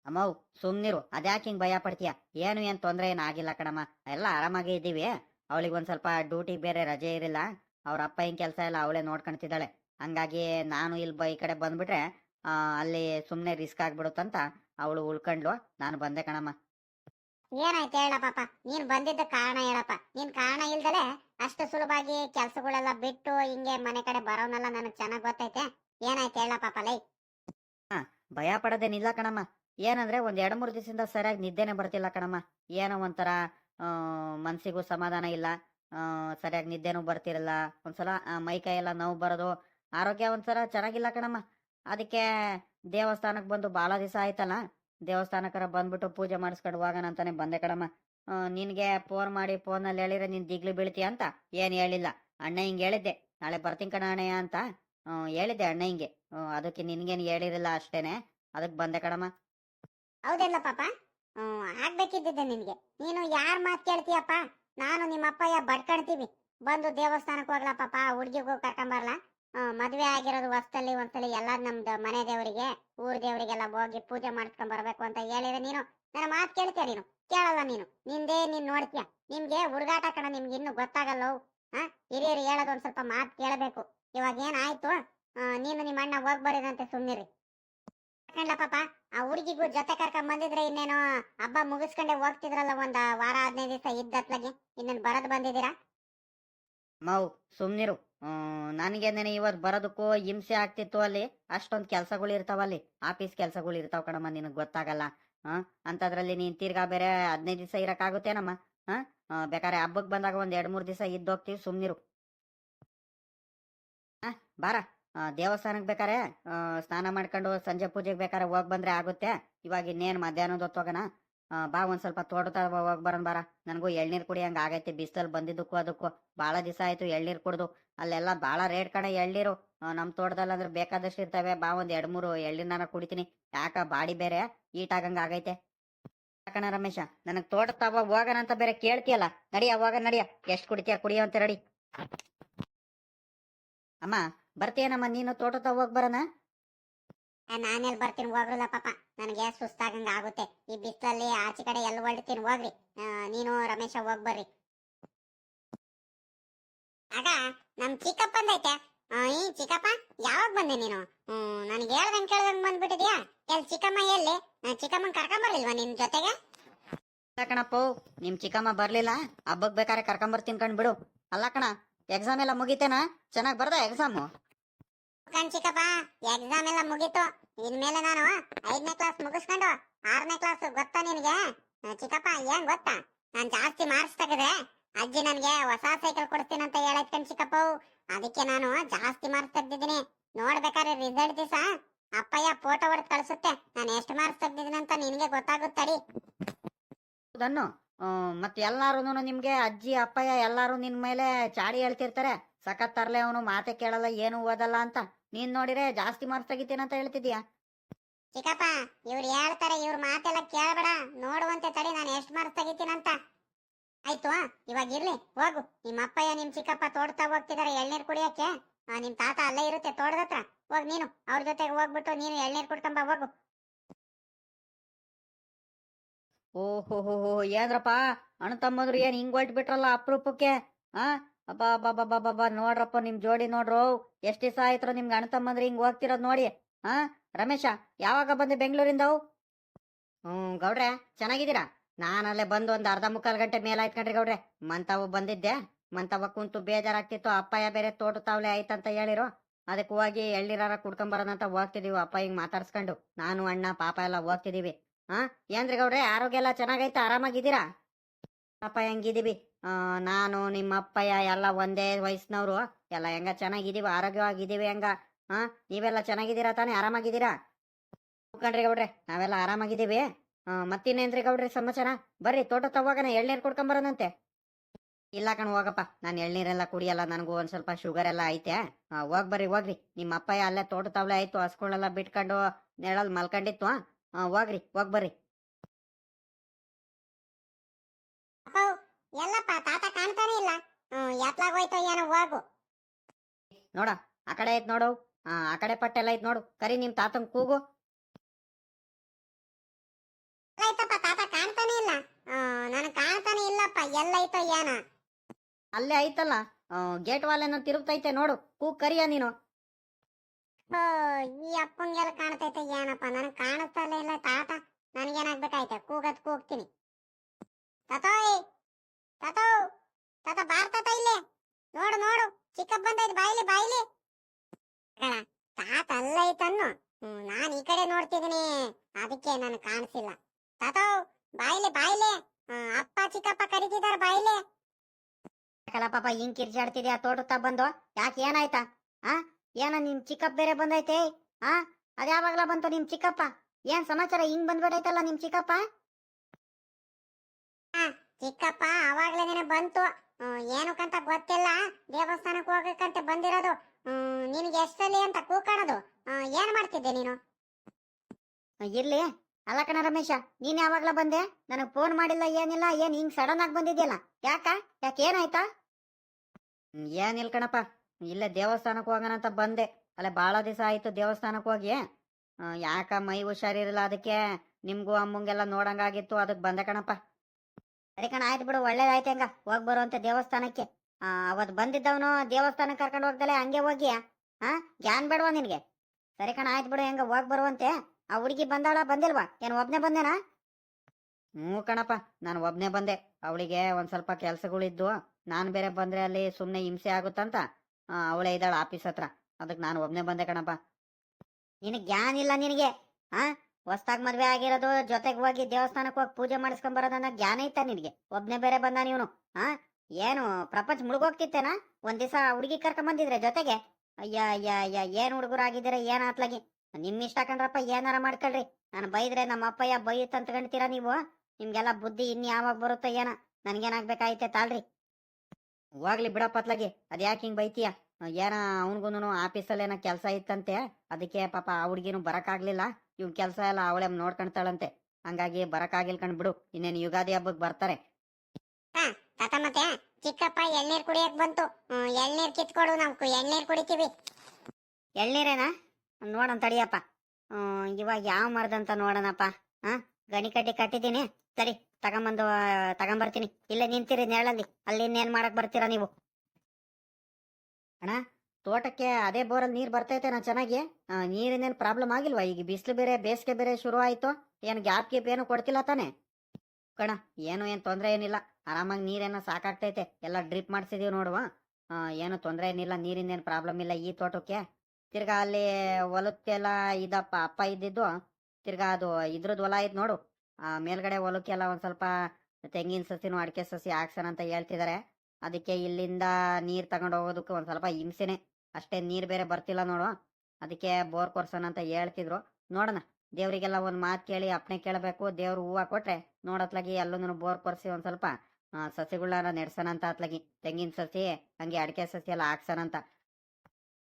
ಅಮ್ಮವ್ ಸುಮ್ನಿರು. ಅದ್ಯಾಕೆ ಹಿಂಗ್ ಭಯ ಪಡ್ತೀಯ? ಏನು ಏನ್ ತೊಂದ್ರೆ ಏನ್ ಆಗಿಲ್ಲ ಕಣಮ್ಮ. ಎಲ್ಲ ಆರಾಮಾಗಿ ಇದ್ದೀವಿ ಅವಳಿಗೆ ಒಂದ್ ಸ್ವಲ್ಪ ಡ್ಯೂಟಿ ಬೇರೆ ರಜೆ ಇರಿಲ್ಲ ಅವ್ರ ಅಪ್ಪ ಹಿಂಗ್ ಕೆಲಸ ಇಲ್ಲ ಅವಳೇ ನೋಡ್ಕೊಂತಿದ್ದಾಳೆ ಹಂಗಾಗಿ ನಾನು ಇಲ್ಲಿ ಬ ಈ ಕಡೆ ಬಂದ್ಬಿಟ್ರೆ ಆ, ಅಲ್ಲಿ ಸುಮ್ನೆ ರಿಸ್ಕ್ ಆಗ್ಬಿಡುತ್ತಂತ ಅವಳು ಉಳ್ಕೊಂಡ್ಲು ನಾನು ಬಂದೆ ಕಣಮ್ಮ. ಏನಾಯ್ತು ಹೇಳ ಪಾಪ ನೀನ್ ಬಂದಿದ್ದ ಕಾರಣ ಹೇಳಪ್ಪ? ನೀನ್ ಕಾರಣ ಇಲ್ದಲೆ ಅಷ್ಟು ಸುಲಭವಾಗಿ ಕೆಲ್ಸಗಳೆಲ್ಲ ಬಿಟ್ಟು ಹಿಂಗೆ ಮನೆ ಕಡೆ ಬರೋನಲ್ಲ ನನಗ್ ಚೆನ್ನಾಗ್ ಗೊತ್ತೈತೆ. ಏನಾಯ್ತು ಹೇಳ ಪಾಪ ಲೈ. ಭಯ ಪಡೋದೇನಿಲ್ಲ ಕಣಮ್ಮ. ಏನಂದ್ರೆ ಒಂದ್ ಎರಡ್ ಮೂರ್ ದಿವಸದಿಂದ ಸರಿಯಾಗಿ ನಿದ್ದೆನೆ ಬರ್ತಿಲ್ಲ ಕಣಮ್ಮ. ಏನೋ ಒಂಥರ ಆ, ಮನ್ಸಿಗೂ ಸಮಾಧಾನ ಇಲ್ಲ. ಆ, ಸರಿಯಾಗಿ ನಿದ್ದೆನೂ ಬರ್ತಿರಲ್ಲ. ಒಂದ್ಸಲ ಮೈ ಕೈ ಎಲ್ಲ ನೋವು ಬರೋದು ಆರೋಗ್ಯ ಒಂಥರ ಚೆನ್ನಾಗಿಲ್ಲ ಕಣಮ್ಮ. ಅದಕ್ಕೆ ದೇವಸ್ಥಾನಕ್ಕೆ ಬಂದು ಭಾಳ ದಿವಸ ಆಯ್ತಲ್ಲ ದೇವಸ್ಥಾನಕ್ಕರ ಬಂದ್ಬಿಟ್ಟು ಪೂಜೆ ಮಾಡಿಸ್ಕೊಂಡು ಹೋಗೋಣ ಅಂತಾನೆ ಬಂದೆ ಕಣಮ್ಮ. ನಿನಗೆ ಫೋನ್ ಮಾಡಿ ಫೋನಲ್ಲಿ ಹೇಳಿದ್ರೆ ನೀನು ದಿಗ್ಲು ಬೀಳ್ತೀಯ ಅಂತ? ಏನು ಹೇಳಿಲ್ಲ. ಅಣ್ಣ ಹಿಂಗೆ ಹೇಳಿದ್ದೆ. ನಾಳೆ ಬರ್ತೀನಿ ಕಣ ಅಣ್ಣಯ್ಯ ಅಂತ. ಹೇಳಿದ್ದೆ ಅಣ್ಣ ಹಿಂಗೆ. ಅದಕ್ಕೆ ನಿನ್ಗೇನು ಹೇಳಿರಲಿಲ್ಲ ಅಷ್ಟೇನೆ. ಅದಕ್ಕೆ ಬಂದೆ ಕಣಮ್ಮ. ಹೌದಲ್ಲ ಪಾಪ. ಆಗ್ಬೇಕಿದ್ದೆ ಆಗ್ಬೇಕಿದ್ದಿದ್ದೆ ನಿನ್ಗೆ. ನೀನು ಯಾರ್ ಮಾತು ಕೇಳ್ತೀಯಪ್ಪ? ನಾನು ನಿಮ್ಮ ಅಪ್ಪಯ್ಯ ಬಡ್ಕಣ್ತೀವಿ ಬಂದು ದೇವಸ್ಥಾನಕ್ಕೆ ಹೋಗ್ಲಾ ಪಾಪ ಹೋಗಿ ಕರ್ಕೊಂಬರ್ಲಾ ಮದ್ವೆ ಆಗಿರೋದು ಹೊಸ್ತಲ್ಲಿ ಒಂದ್ಸಲಿ ಎಲ್ಲ ನಮ್ದು ಮನೆ ದೇವರಿಗೆ, ಊರ್ ದೇವರಿಗೆಲ್ಲ ಹೋಗಿ ಪೂಜೆ ಮಾಡ್ಕೊಂಡ್ ಬರ್ಬೇಕು ಅಂತ ಹೇಳಿದ್ರೆ ನೀನು. ನನ್ನ ಮಾತು ಕೇಳ್ತೀಯ ನೀನು? ಕೇಳಲ್ಲ ನೀನು. ನಿಂದೇ ನೀನ್ ನೋಡ್ತೀಯ. ನಿಮ್ಗೆ ಹುಡುಗಾಟ ಕಣ, ನಿಮ್ಗೆ ಇನ್ನು ಗೊತ್ತಾಗಲ್ಲ ಹಾ ಹಿರಿಯರು ಹೇಳೋದು ಒಂದ್ ಸ್ವಲ್ಪ ಮಾತು ಕೇಳಬೇಕು. ಇವಾಗ ಏನಾಯ್ತು ನೀನು ನಿಮ್ಮ ಅಣ್ಣ ಹೋಗ್ ಬರೀದಂತೆ ಸುಮ್ನಿರಿ. ಪಾಪ, ಆ ಹುಡುಗಿಗೂ ಜೊತೆ ಕರ್ಕೊಂಡ್ ಬಂದಿದ್ರೆ ಇನ್ನೇನು ಹಬ್ಬ ಮುಗಿಸ್ಕೊಂಡೆ ಹೋಗ್ತಿದ್ರಲ್ಲ ಒಂದ್ ವಾರ ಹದಿನೈದು ದಿವಸ ಇದ್ದತ್ಲಾಗೆ, ಇನ್ನೇನ್ ಬರದ್ ಬಂದಿದ್ದೀರಾ? ಮೌ ಸುಮ್ನಿರು. ನನಗೇನೇನೆ ಇವತ್ತು ಬರೋದಕ್ಕೂ ಹಿಂಸೆ ಆಗ್ತಿತ್ತು ಅಲ್ಲಿ. ಅಷ್ಟೊಂದು ಕೆಲ್ಸಗಳು ಇರ್ತಾವ ಅಲ್ಲಿ. ಆಫೀಸ್ ಕೆಲ್ಸಗಳು ಇರ್ತಾವ ಕಣಮ್ಮ ನಿನಗೆ ಗೊತ್ತಾಗಲ್ಲ. ಹಾ ಅಂತದ್ರಲ್ಲಿ ನೀನ್ ತಿರ್ಗಾ ಬೇರೆ ಹದಿನೈದು ದಿವಸ ಇರಕ್ಕಾಗುತ್ತೇನಮ್ಮ ಹಾ ಆ, ಬೇಕಾದ್ರೆ ಹಬ್ಬಕ್ಕೆ ಬಂದಾಗ ಒಂದ್ ಎರಡ್ ಮೂರ್ ದಿವಸ ಇದ್ದೋಗ್ತೀವಿ ಸುಮ್ನಿರು ಆ, ಬಾರ. ದೇವಸ್ಥಾನಕ್ ಬೇಕಾರೆ ಸ್ನಾನ ಮಾಡ್ಕೊಂಡು ಸಂಜೆ ಪೂಜೆಗೆ ಬೇಕಾರೆ ಹೋಗ್ ಬಂದ್ರೆ ಆಗುತ್ತೆ. ಇವಾಗ ಇನ್ನೇನು ಮಧ್ಯಾಹ್ನದ ಹೊತ್ತು ಹೋಗೋಣ ಆ, ಬಾ ಒಂದ್ ಸ್ವಲ್ಪ ತೋಟದ ಹೋಗ್ ಬರೋಣ ಬಾರ. ನನಗೂ ಎಳ್ನೀರ್ ಕುಡಿಯಂಗ ಆಗೈತೆ. ಬಿಸಿಲಲ್ಲಿ ಬಂದಿದ್ದಕ್ಕೂ ಅದಕ್ಕೂ ಬಾಳ ದಿವಸ ಆಯ್ತು ಎಳ್ನೀರ್ ಕುಡ್ದು. ಅಲ್ಲೆಲ್ಲ ಬಾಳ ರೇಟ್ ಕಣ ಎಳ್ನೀರು. ನಮ್ ತೋಟದಲ್ಲಿ ಅಂದ್ರೆ ಬೇಕಾದಷ್ಟು ಇರ್ತವೆ. ಬಾ ಒಂದ್ ಎರಡ್ ಮೂರು ಎಳ್ನೀರ್ನ ಕುಡಿತೀನಿ. ಯಾಕ ಬಾಡಿ ಬೇರೆ ಈಟ್ ಆಗಂಗ ಆಗೈತೆ. ಕಣ ರಮೇಶ? ನನಗ್ ತೋಟ ತವ ಹೋಗನ ಅಂತ ಬೇರೆ ಕೇಳ್ತಿಯಲ್ಲ. ನಡಿಯ, ಹೋಗ ನಡಿಯ. ಎಷ್ಟ್ ಕುಡಿತೀಯ? ಕುಡಿಯೋ ಅಂತ ರೆಡಿ. ಅಮ್ಮ, ಬರ್ತೀಯನಮ್ಮ? ನೀನು ತೋಟ ಹೋಗ್ ಬರೋಣ? ನಾನೆಲ್ ಬರ್ತೀನಿ, ಹೋಗ್ರಲ್ಲ ಪಾಪ. ನನಗೆ ಸುಸ್ತಾಗಂಗ ಆಗುತ್ತೆ. ಈ ಬಿಸಿಲಲ್ಲಿ ಆಚೆ ಕಡೆ ಎಲ್ಲಿ ಹೊರಡ್ತೀನಿ, ಹೋಗ್ರಿ. ನೀನು ರಮೇಶ, ಹೋಗ್ ಬರ್ರಿ. ಆಗ, ನಮ್ ಚಿಕ್ಕಪ್ಪ ಬಂದೈತೆ ಈ ಚಿಕ್ಕಪ್ಪ, ಯಾವಾಗ ಬಂದೆ ನೀನು? ಹ್ಮ್, ನನಗೆ ಹೇಳ್ದಂಗ್ ಕೇಳ್ದಂಗ್ ಬಂದ್ಬಿಟ್ಟಿದ್ಯಾ? ಎಲ್ ಚಿಕ್ಕಮ್ಮ ಎಲ್ಲಿ? ಚಿಕ್ಕಮ್ಮನ ಕರ್ಕೊಂಬರ್ಲಿಲ್ವಾ ನಿನ್ ಜೊತೆಗೆ? ಕಣಪ್ಪ, ನಿಮ್ ಚಿಕ್ಕಮ್ಮ ಬರ್ಲಿಲ್ಲ. ಹಬ್ಬಕ್ ಬೇಕಾರೆ ಕರ್ಕೊಂಬರ್ತೀನಿ ಕಣ್ ಬಿಡು ಅಲ್ಲ ಕಣ ಎಕ್ಸಾಮ್ ಎಲ್ಲ ಮುಗಿತೇನಾ? ಚೆನ್ನಾಗ್ ಬರ್ದ ಎಕ್ಸಾಮು ಕಣ್ ಚಿಕ್ಕಪ್ಪ ಎಕ್ಸಾಮ್ ಎಲ್ಲ ಮುಗೀತು. ಇನ್ಮೇಲೆ ನಾನು ಐದನೇ ಕ್ಲಾಸ್ ಮುಗಿಸ್ಕೊಂಡು ಆರನೇ ಕ್ಲಾಸ್ ಗೊತ್ತಾ ನಿನಗೆ? ಚಿಕ್ಕಪ್ಪ, ಏನ್ ಗೊತ್ತಾ? ನಾನ್ ಜಾಸ್ತಿ ಮಾರ್ಕ್ಸ್ ತೆಗೆದ್ರೆ ಅಜ್ಜಿ ನನ್ಗೆ ಹೊಸ ಸೈಕಲ್ ಕೊಡ್ತೀನಿ ಅಂತ ಹೇಳೈತ್ ಕಣ್ ಚಿಕ್ಕಪ್ಪ. ಅದಕ್ಕೆ ನಾನು ಜಾಸ್ತಿ ಮಾರ್ಕ್ಸ್ ತೆಗ್ದಿದ್ದೀನಿ. ನೋಡ್ಬೇಕಾದ್ರೆ ರಿಸಲ್ಟ್ ದಿವಸ ಅಪ್ಪಯ್ಯ ಫೋಟೋ ಹೊಡೆದು ಕಳ್ಸುತ್ತೆ. ನಾನು ಎಷ್ಟು ಮಾರ್ಕ್ಸ್ ತೆಗ್ದಿದ್ದೀನಿ ಅಂತ ನಿನಗೆ ಗೊತ್ತಾಗುತ್ತಡಿ. ಅದನ್ನು ಮತ್ತೆ ಎಲ್ಲಾರು ನಿಮ್ಗೆ ಅಜ್ಜಿ, ಅಪ್ಪಯ್ಯ ಎಲ್ಲಾರು ನಿನ್ ಮೇಲೆ ಚಾಡಿ ಹೇಳ್ತಿರ್ತಾರೆ. ಸಖತ್ ತರ್ಲೆ ಅವನು, ಮಾತೆ ಕೇಳಲ್ಲ, ಏನು ಓದಲ್ಲ ಅಂತ. ನೀನ್ ನೋಡಿದ್ರೆ ಜಾಸ್ತಿ ಮಾರ್ಕ್ಸ್ ತೆಗಿತೀನಂತ ಹೇಳ್ತಿದ್ಯಾ ಚಿಕ್ಕಪ್ಪ ಇವ್ರು ಹೇಳ್ತಾರೆ ಇವ್ರ ಮಾತೆಲ್ಲ ಕೇಳಬೇಡ. ನೋಡುವಂತೆ ತಡಿ ನಾನು ಎಷ್ಟು ಮಾರ್ಕ್ಸ್ ತೆಗಿತೀನಂತ. ಆಯ್ತು ಇವಾಗ ಇರ್ಲಿ ಹೋಗು. ನಿಮ್ಮ ಅಪ್ಪಯ್ಯ ನಿಮ್ ಚಿಕ್ಕಪ್ಪ ತೋಡ್ತಾ ಹೋಗ್ತಿದಾರೆ ಎಳ್ನೀರ್ ಕುಡಿಯಕ್ಕೆ. ನಿಮ್ ತಾತ ಅಲ್ಲೇ ಇರುತ್ತೆ ತೋಡದತ್ರ ಹೋಗ್ ನೀನು ಅವ್ರ ಜೊತೆಗೆ ಹೋಗ್ಬಿಟ್ಟು ನೀನು ಎಳ್ನೀರ್ ಕುಡ್ಕೊಂಬ ಹೋಗು. ಓಹೋ ಏನ್ರಪ್ಪ? ಅಣ್ಣ ತಮ್ಮಂದ್ರು ಏನ್ ಹಿಂಗ್ ಹೊಲ್ಟ್ ಬಿಟ್ರಲ್ಲ ಅಪ್ರೂಪಕ್ಕೆ ಆ? ಅಬ್ಬಾ ಅಬ್ಬಾ ನೋಡ್ರಪ್ಪ ನಿಮ್ ಜೋಡಿ ನೋಡ್ರೋ. ಎಷ್ಟ್ ದಿವಸ ಆಯ್ತು ನಿಮ್ಗೆ ಅಣ್ಣ ತಮ್ಮಂದ್ರೆ ಹಿಂಗ್ ಹೋಗ್ತಿರೋದ್ ನೋಡಿ. ಆ ರಮೇಶ, ಯಾವಾಗ ಬಂದೆ ಬೆಂಗಳೂರಿಂದ ಅವು? ಹ್ಮ್, ಗೌಡ್ರೆ, ಚೆನ್ನಾಗಿದ್ದೀರಾ? ನಾನಲ್ಲೇ ಬಂದು ಒಂದ್ ಅರ್ಧ ಮುಕ್ಕಾಲ್ ಗಂಟೆ ಮೇಲಾಯ್ತು ಕಣ್ರಿ ಗೌಡ್ರೆ. ಮಂತಾವು ಬಂದಿದ್ದೆ. ಮಂತವ ಕುಂತು ಬೇಜಾರಾಗ್ತಿತ್ತು. ಅಪ್ಪಯ್ಯ ಬೇರೆ ತೋಟ ತಾವ್ಲೆ ಆಯ್ತಂತ ಹೇಳಿರು. ಅದಕ್ಕೆ ಹೋಗಿ ಎಳ್ಳಿರಾರ ಕುಡ್ಕೊಂಬರೋಣ ಅಂತ ಹೋಗ್ತಿದೀವಿ. ಅಪ್ಪ ಹಿಂಗ್ ಮಾತಾಡ್ಸ್ಕೊಂಡು. ನಾನು, ಅಣ್ಣ, ಪಾಪ ಎಲ್ಲ ಹೋಗ್ತಿದೀವಿ. ಹಾ, ಏನ್ರಿ ಗೌಡ್ರೆ, ಆರೋಗ್ಯ ಎಲ್ಲ ಚೆನ್ನಾಗೈತೆ? ಆರಾಮಾಗಿದ್ದೀರಾ? ಅಪ್ಪ ಹೆಂಗಿದೀವಿ ನಾನು ನಿಮ್ಮ ಅಪ್ಪಯ್ಯ ಎಲ್ಲ ಒಂದೇ ವಯಸ್ಸಿನವ್ರು. ಎಲ್ಲ ಹೆಂಗ ಚೆನ್ನಾಗಿದೀವಿ ಆರೋಗ್ಯವಾಗಿದ್ದೀವಿ ಹೆಂಗ? ಹಾ ನೀವೆಲ್ಲ ಚೆನ್ನಾಗಿದ್ದೀರಾ ತಾನೇ? ಆರಾಮಾಗಿದ್ದೀರಾ? ಕಣ್ರಿ ಗೌಡ್ರೆ, ನಾವೆಲ್ಲ ಆರಾಮಾಗಿದ್ದೀವಿ. ಮತ್ತಿನ್ನೇನ್ರಿ ಗೌಡ್ರಿ ಸಮಾಚಾರ? ಬರ್ರಿ, ತೋಟ ತಗೋಗನ, ಎಳ್ನೀರು ಕುಡ್ಕೊಂಬರೋದಂತೆ ಇಲ್ಲ ಕಣ್, ಹೋಗಪ್ಪ. ನಾನು ಎಳ್ನೀರೆಲ್ಲ ಕುಡಿಯಲ್ಲ, ನನಗೂ ಒಂದ್ ಸ್ವಲ್ಪ ಶುಗರ್ ಎಲ್ಲ ಐತೆ. ಹೋಗ್ ಬರ್ರಿ, ಹೋಗ್ರಿ. ನಿಮ್ಮ ಅಪ್ಪಯ್ಯ ಅಲ್ಲೇ ತೋಟ ತವಲೆ ಆಯ್ತು ಹಸ್ಗಳೆಲ್ಲ ಬಿಟ್ಕೊಂಡು ನೆರಳಲ್ಲಿ ಮಲ್ಕೊಂಡಿತ್ತು. ಹೋಗ್ರಿ, ಹೋಗ್ ಬರ್ರಿ. ಎಲ್ಲಪ್ಪ ತಾತ ಕಾಣ್ತಾನೆ ಇಲ್ಲ. ಹ್ಮ್ ಹೋಯ್ತೋ ಏನೋ ಹೋಗು. ನೋಡ ಆ ಕಡೆ ಐತ್ ನೋಡು. ಆ ಕಡೆ ಪಟ್ಟೆಲ್ಲ ಐತ್ ನೋಡು. ಕರಿ ನಿಮ್ ತಾತನ್ ಕೂಗು. ಆಯ್ತಪ್ಪ ತಾತ ಕಾಣ್ತಾನೆ ಇಲ್ಲ. ನನಗೆ ಕಾಣ್ತಾನೆ ಇಲ್ಲಪ್ಪ ಎಲ್ಲೈತೋ ಏನ. ಅಲ್ಲೇ ಐತಲ್ಲ. ಗೇಟ್ ವಾಲ್ ಏನೋ ತಿರುಗ್ತೈತೆ ನೋಡು. ಕೂಗ್ ಕರಿಯ ನೀನು. ಈ ಅಪ್ಪಂಗೆಲ್ಲ ಕಾಣ್ತೈತೆ ಏನಪ್ಪ ನನಗೆ ಕಾಣಿಸ್ತಾ ಇಲ್ಲ ತಾತ. ನನಗೇನಾಗ್ಬೇಕಾಯ್ತೆ? ಕೂಗತ್ ಕೂಗ್ತೀನಿ. ತಾತೋಯ್! ತಾತೋ ತಾತ ಬಾರ್ ತಾತ ನೋಡು ನೋಡು. ಚಿಕ್ಕಪ್ಪ ಬಂದೈತೆ ಬಾಯಿಲಿ ಬಾಯಿಲಿ. ಅಗಳ, ತಾತ ಅಲ್ಲ ಐತನ್ನು ನಾನ್ ಈ ಕಡೆ ನೋಡ್ತಿದ್ದೀನಿ. ಅದಕ್ಕೆ ನಾನು ಕಾಣಿಸಿಲ್ಲ. ತಾತೋ ಬಾಯಿಲಿ ಬಾಯಿಲಿ. ಅಪ್ಪ ಚಿಕ್ಕಪ್ಪ ಕರಿತಿದಾರ ಬಾಯಿಲಿ. ಕಲ ಪಾಪ ಹಿಂಗ್ ಕಿರ್ಚಾಡ್ತಿದ್ಯಾ ತೋಟತ ಬಂದು? ಯಾಕೆ ಏನಾಯ್ತಾ? ಆ ಏನ ನಿಮ್ ಚಿಕ್ಕಪ್ಪ ಬೇರೆ ಬಂದೈತೆ? ಆ ಅದ್ಯಾವಾಗ್ಲ ಬಂತು ನಿಮ್ ಚಿಕ್ಕಪ್ಪ? ಏನ್ ಸಮಾಚಾರ? ಹಿಂಗ್ ಬಂದ್ಬಿಟ್ಟೈತಲ್ಲ ನಿಮ್ ಚಿಕ್ಕಪ್ಪ? ಚಿಕ್ಕಪ್ಪ ಅವಾಗ್ಲೇನೆ ಬಂತು. ಏನಕ್ಕಂತ ಗೊತ್ತಿಲ್ಲ. ದೇವಸ್ಥಾನಕ್ಕೆ ಹೋಗಕ್ಕಂತ ಬಂದಿರೋದು. ನಿನಗೆ ಎಷ್ಟಲ್ಲಿ ಅಂತ ಕೂಕಾಣೋದು ಏನ್ ಮಾಡ್ತಿದ್ದೆ ನೀನು? ಇರ್ಲಿ. ಅಲ್ಲ ಕಣ ರಮೇಶ, ನೀನ್ ಯಾವಾಗ್ಲ ಬಂದೆ? ನನಗ್ ಫೋನ್ ಮಾಡಿಲ್ಲ, ಏನಿಲ್ಲ, ಏನ್ ಹಿಂಗ್ ಸಡನ್ ಆಗಿ ಬಂದಿದ್ಯಲ್ಲ? ಯಾಕ? ಯಾಕೆ ಏನಾಯ್ತಾ? ಏನಿಲ್ಲ ಕಣಪ್ಪ. ಇಲ್ಲೇ ದೇವಸ್ಥಾನಕ್ಕೆ ಹೋಗೋಣ ಅಂತ ಬಂದೆ. ಅಲ್ಲೇ ಭಾಳ ದಿವಸ ಆಯ್ತು ದೇವಸ್ಥಾನಕ್ಕೆ ಹೋಗಿ. ಯಾಕ ಮೈ ಹುಷಾರಿರಲ್ಲ ಅದಕ್ಕೆ? ನಿಮ್ಗೂ ಅಮ್ಮಂಗೆಲ್ಲ ನೋಡಂಗಾಗಿತ್ತು, ಅದಕ್ಕೆ ಬಂದೆ ಕಣಪ್ಪ. ಸರಿ ಕಣ, ಆಯ್ತು ಬಿಡು, ಒಳ್ಳೇದಾಯ್ತು ಹೆಂಗ? ಹೋಗಿ ಬರುವಂತ ದೇವಸ್ಥಾನಕ್ಕೆ. ಅವತ್ ಬಂದಿದ್ದವನು ದೇವಸ್ಥಾನಕ್ಕೆ ಕರ್ಕೊಂಡು ಹೋಗ್ದಲೆ ಹಂಗೆ ಹೋಗಿ ಹಾ ಗ್ಯಾನ್ ಬೇಡವಾ ನಿನ್ಗೆ? ಸರಿ ಕಣ, ಆಯ್ತು ಬಿಡು, ಹೆಂಗ ಹೋಗಿ ಬರುವಂತೆ. ಆ ಹುಡುಗಿ ಬಂದಾಳ, ಬಂದಿಲ್ವಾ? ಏನ್ ಒಬ್ನೇ ಬಂದೇನಾ? ಹ್ಞೂ ಕಣಪ್ಪ, ನಾನು ಒಬ್ನೇ ಬಂದೆ. ಅವಳಿಗೆ ಒಂದ್ ಸ್ವಲ್ಪ ಕೆಲ್ಸಗಳಿದ್ದು ನಾನು ಬೇರೆ ಬಂದ್ರೆ ಅಲ್ಲಿ ಸುಮ್ಮನೆ ಹಿಂಸೆ ಆಗುತ್ತಂತ. ಅವಳೇ ಇದ್ದಾಳ ಆಫೀಸ್ ಹತ್ರ. ಅದಕ್ಕೆ ನಾನು ಒಬ್ನೇ ಬಂದೆ ಕಣಪ್ಪ. ನಿನಗೆ ಜ್ಞಾನ ಇಲ್ಲ ನಿನಗೆ ಹಾ ಹೊಸ್ದಾಗ್ ಮದ್ವೆ ಆಗಿರೋದು, ಜೊತೆಗೆ ಹೋಗಿ ದೇವಸ್ಥಾನಕ್ಕೆ ಹೋಗಿ ಪೂಜೆ ಮಾಡಿಸ್ಕೊಂಡ್ ಬರೋದನ್ನ ಜ್ಞಾನ ಇತ್ತ ನಿನಗೆ. ಒಬ್ನೇ ಬೇರೆ ಬಂದ ನೀವನು ಹಾ ಏನು, ಪ್ರಪಂಚ ಮುಳುಗೋಗ್ತಿತ್ತೇನಾ? ಒಂದ್ ದಿವಸ ಹುಡುಗಿ ಕರ್ಕೊಂಡ್ ಬಂದಿದ್ರೆ ಜೊತೆಗೆ? ಅಯ್ಯ ಅಯ್ಯ ಅಯ್ಯ, ಏನ್ ಹುಡುಗರು ಆಗಿದ್ರೆ ಏನ್ ಆತ್ಲಾಗಿ? ನಿಮ್ ಇಷ್ಟ ಕಂಡ್ರಪ್ಪ ಏನಾರ ಮಾಡ್ಕೊಳ್ರಿ. ನಾನು ಬೈದ್ರೆ ನಮ್ಮ ಅಪ್ಪಯ್ಯ ಬೈಯುತ್ತ ಅಂತ ಕಂಡ್ತೀರಾ ನೀವು? ನಿಮ್ಗೆಲ್ಲ ಬುದ್ಧಿ ಇನ್ ಯಾವಾಗ ಬರುತ್ತೋ ಏನ? ನನ್ಗೇನಾಗ್ಬೇಕಾಯ್ತೆ ತಾಳ್ರಿ. ಹೋಗ್ಲಿ ಬಿಡಪ್ಪ ಅತ್ಲಾಗಿ. ಅದ್ ಯಾಕೆ ಹಿಂಗ್ ಬೈತೀಯ? ಏನ ಅವನ್ಗುನು ಆಫೀಸಲ್ಲಿ ಏನೋ ಕೆಲಸ ಇತ್ತಂತೆ. ಅದಕ್ಕೆ ಪಾಪ ಆ ಹುಡುಗಿನೂ ಬರಕಾಗ್ಲಿಲ್ಲ ಇವ್ ಕೆಲಸ ಎಲ್ಲ ಅವಳೆ ನೋಡ್ಕೊಂತಾಳಂತೆ ಹಂಗಾಗಿ ಬರಕಾಗಿಲ್ ಕಣ್ ಬಿಡು. ಇನ್ನೇನು ಯುಗಾದಿ ಹಬ್ಬಕ್ ಬರ್ತಾರೆ. ತಾತ ಮತ್ತೆ ಚಿಕ್ಕಪ್ಪ ಎಳ್ನೀರ್ ಕುಡಿಯಕ್ ಬಂತು. ಎಳ್ನೀರ್ ಕಿತ್ಕೊಡು ನಾವು ಎಳ್ನೀರ್ ಕುಡಿತೀವಿ. ಎಳ್ನೀರೇನಾ? ನೋಡೋಣ ತಡಿಯಪ್ಪ. ಇವಾಗ ಯಾವ ಮರದಂತ ನೋಡೋಣಪ್ಪ. ಹಾ ಗಣಿ ಕಟ್ಟಿ ಕಟ್ಟಿದ್ದೀನಿ. ಸರಿ ತಗೊಂಬಂದು ತಗೊಂಬರ್ತೀನಿ. ಇಲ್ಲೇ ನಿಂತಿರಿ ನೆರಳಲ್ಲಿ. ಅಲ್ಲಿ ಇನ್ನೇನ್ ಮಾಡಕ್ ಬರ್ತೀರಾ ನೀವು? ಅಣ್ಣ? ತೋಟಕ್ಕೆ ಅದೇ ಬೋರಲ್ಲಿ ನೀರು ಬರ್ತೈತೆ ನಾನು ಚೆನ್ನಾಗಿ. ನೀರಿನೇನು ಪ್ರಾಬ್ಲಮ್ ಆಗಿಲ್ವಾ? ಈಗ ಬಿಸಿಲು ಬೇರೆ, ಬೇಸಿಗೆ ಬೇರೆ ಶುರು ಆಯ್ತು. ಏನು ಗ್ಯಾಪ್ ಗೀಪ್ ಏನು ಕೊಡ್ತಿಲ್ಲ ತಾನೆ? ಕಣ, ಏನು ಏನು ತೊಂದರೆ ಏನಿಲ್ಲ. ಆರಾಮಾಗಿ ನೀರೇನೋ ಸಾಕಾಗ್ತೈತೆ. ಎಲ್ಲ ಡ್ರಿಪ್ ಮಾಡ್ಸಿದೀವಿ ನೋಡುವ ಏನು ತೊಂದರೆ ಏನಿಲ್ಲ. ನೀರಿಂದೇನು ಪ್ರಾಬ್ಲಮ್ ಇಲ್ಲ ಈ ತೋಟಕ್ಕೆ. ತಿರ್ಗಾ ಅಲ್ಲಿ ಹೊಲಕ್ಕೆಲ್ಲ ಇದಪ್ಪ, ಅಪ್ಪ ಇದ್ದಿದ್ದು. ತಿರ್ಗಾ ಅದು ಇದ್ರದ್ದು ಹೊಲ ಐತ್ ನೋಡು. ಮೇಲ್ಗಡೆ ಹೊಲಕ್ಕೆಲ್ಲ ಒಂದು ಸ್ವಲ್ಪ ತೆಂಗಿನ ಸಸಿನೂ ಅಡಿಕೆ ಸಸಿ ಹಾಕ್ಸೋಣ ಅಂತ ಹೇಳ್ತಿದಾರೆ. ಅದಕ್ಕೆ ಇಲ್ಲಿಂದ ನೀರ್ ತಗೊಂಡು ಹೋಗೋದಕ್ಕೆ ಒಂದ್ ಸ್ವಲ್ಪ ಹಿಂಸೆನೆ. ಅಷ್ಟೇ ನೀರ್ ಬೇರೆ ಬರ್ತಿಲ್ಲ ನೋಡು. ಅದಕ್ಕೆ ಬೋರ್ ಕೊರ್ಸೋಣ ಅಂತ ಹೇಳ್ತಿದ್ರು. ನೋಡೋಣ, ದೇವರಿಗೆಲ್ಲ ಒಂದ್ ಮಾತು ಕೇಳಿ ಅಪ್ನೆ ಕೇಳಬೇಕು. ದೇವ್ರು ಹೂವ ಕೊಟ್ರೆ ನೋಡತ್ಲಾಗಿ ಎಲ್ಲೂ ಬೋರ್ ಕೊರ್ಸಿ ಒಂದ್ ಸ್ವಲ್ಪ ಸಸಿಗಳನ್ನ ನೆಡ್ಸೋಣ ಅಂತ ಅತ್ಲಗಿ ತೆಂಗಿನ ಸಸಿ, ಹಂಗೆ ಅಡಿಕೆ ಸಸಿ ಎಲ್ಲ ಹಾಕ್ಸೋಣ ಅಂತ.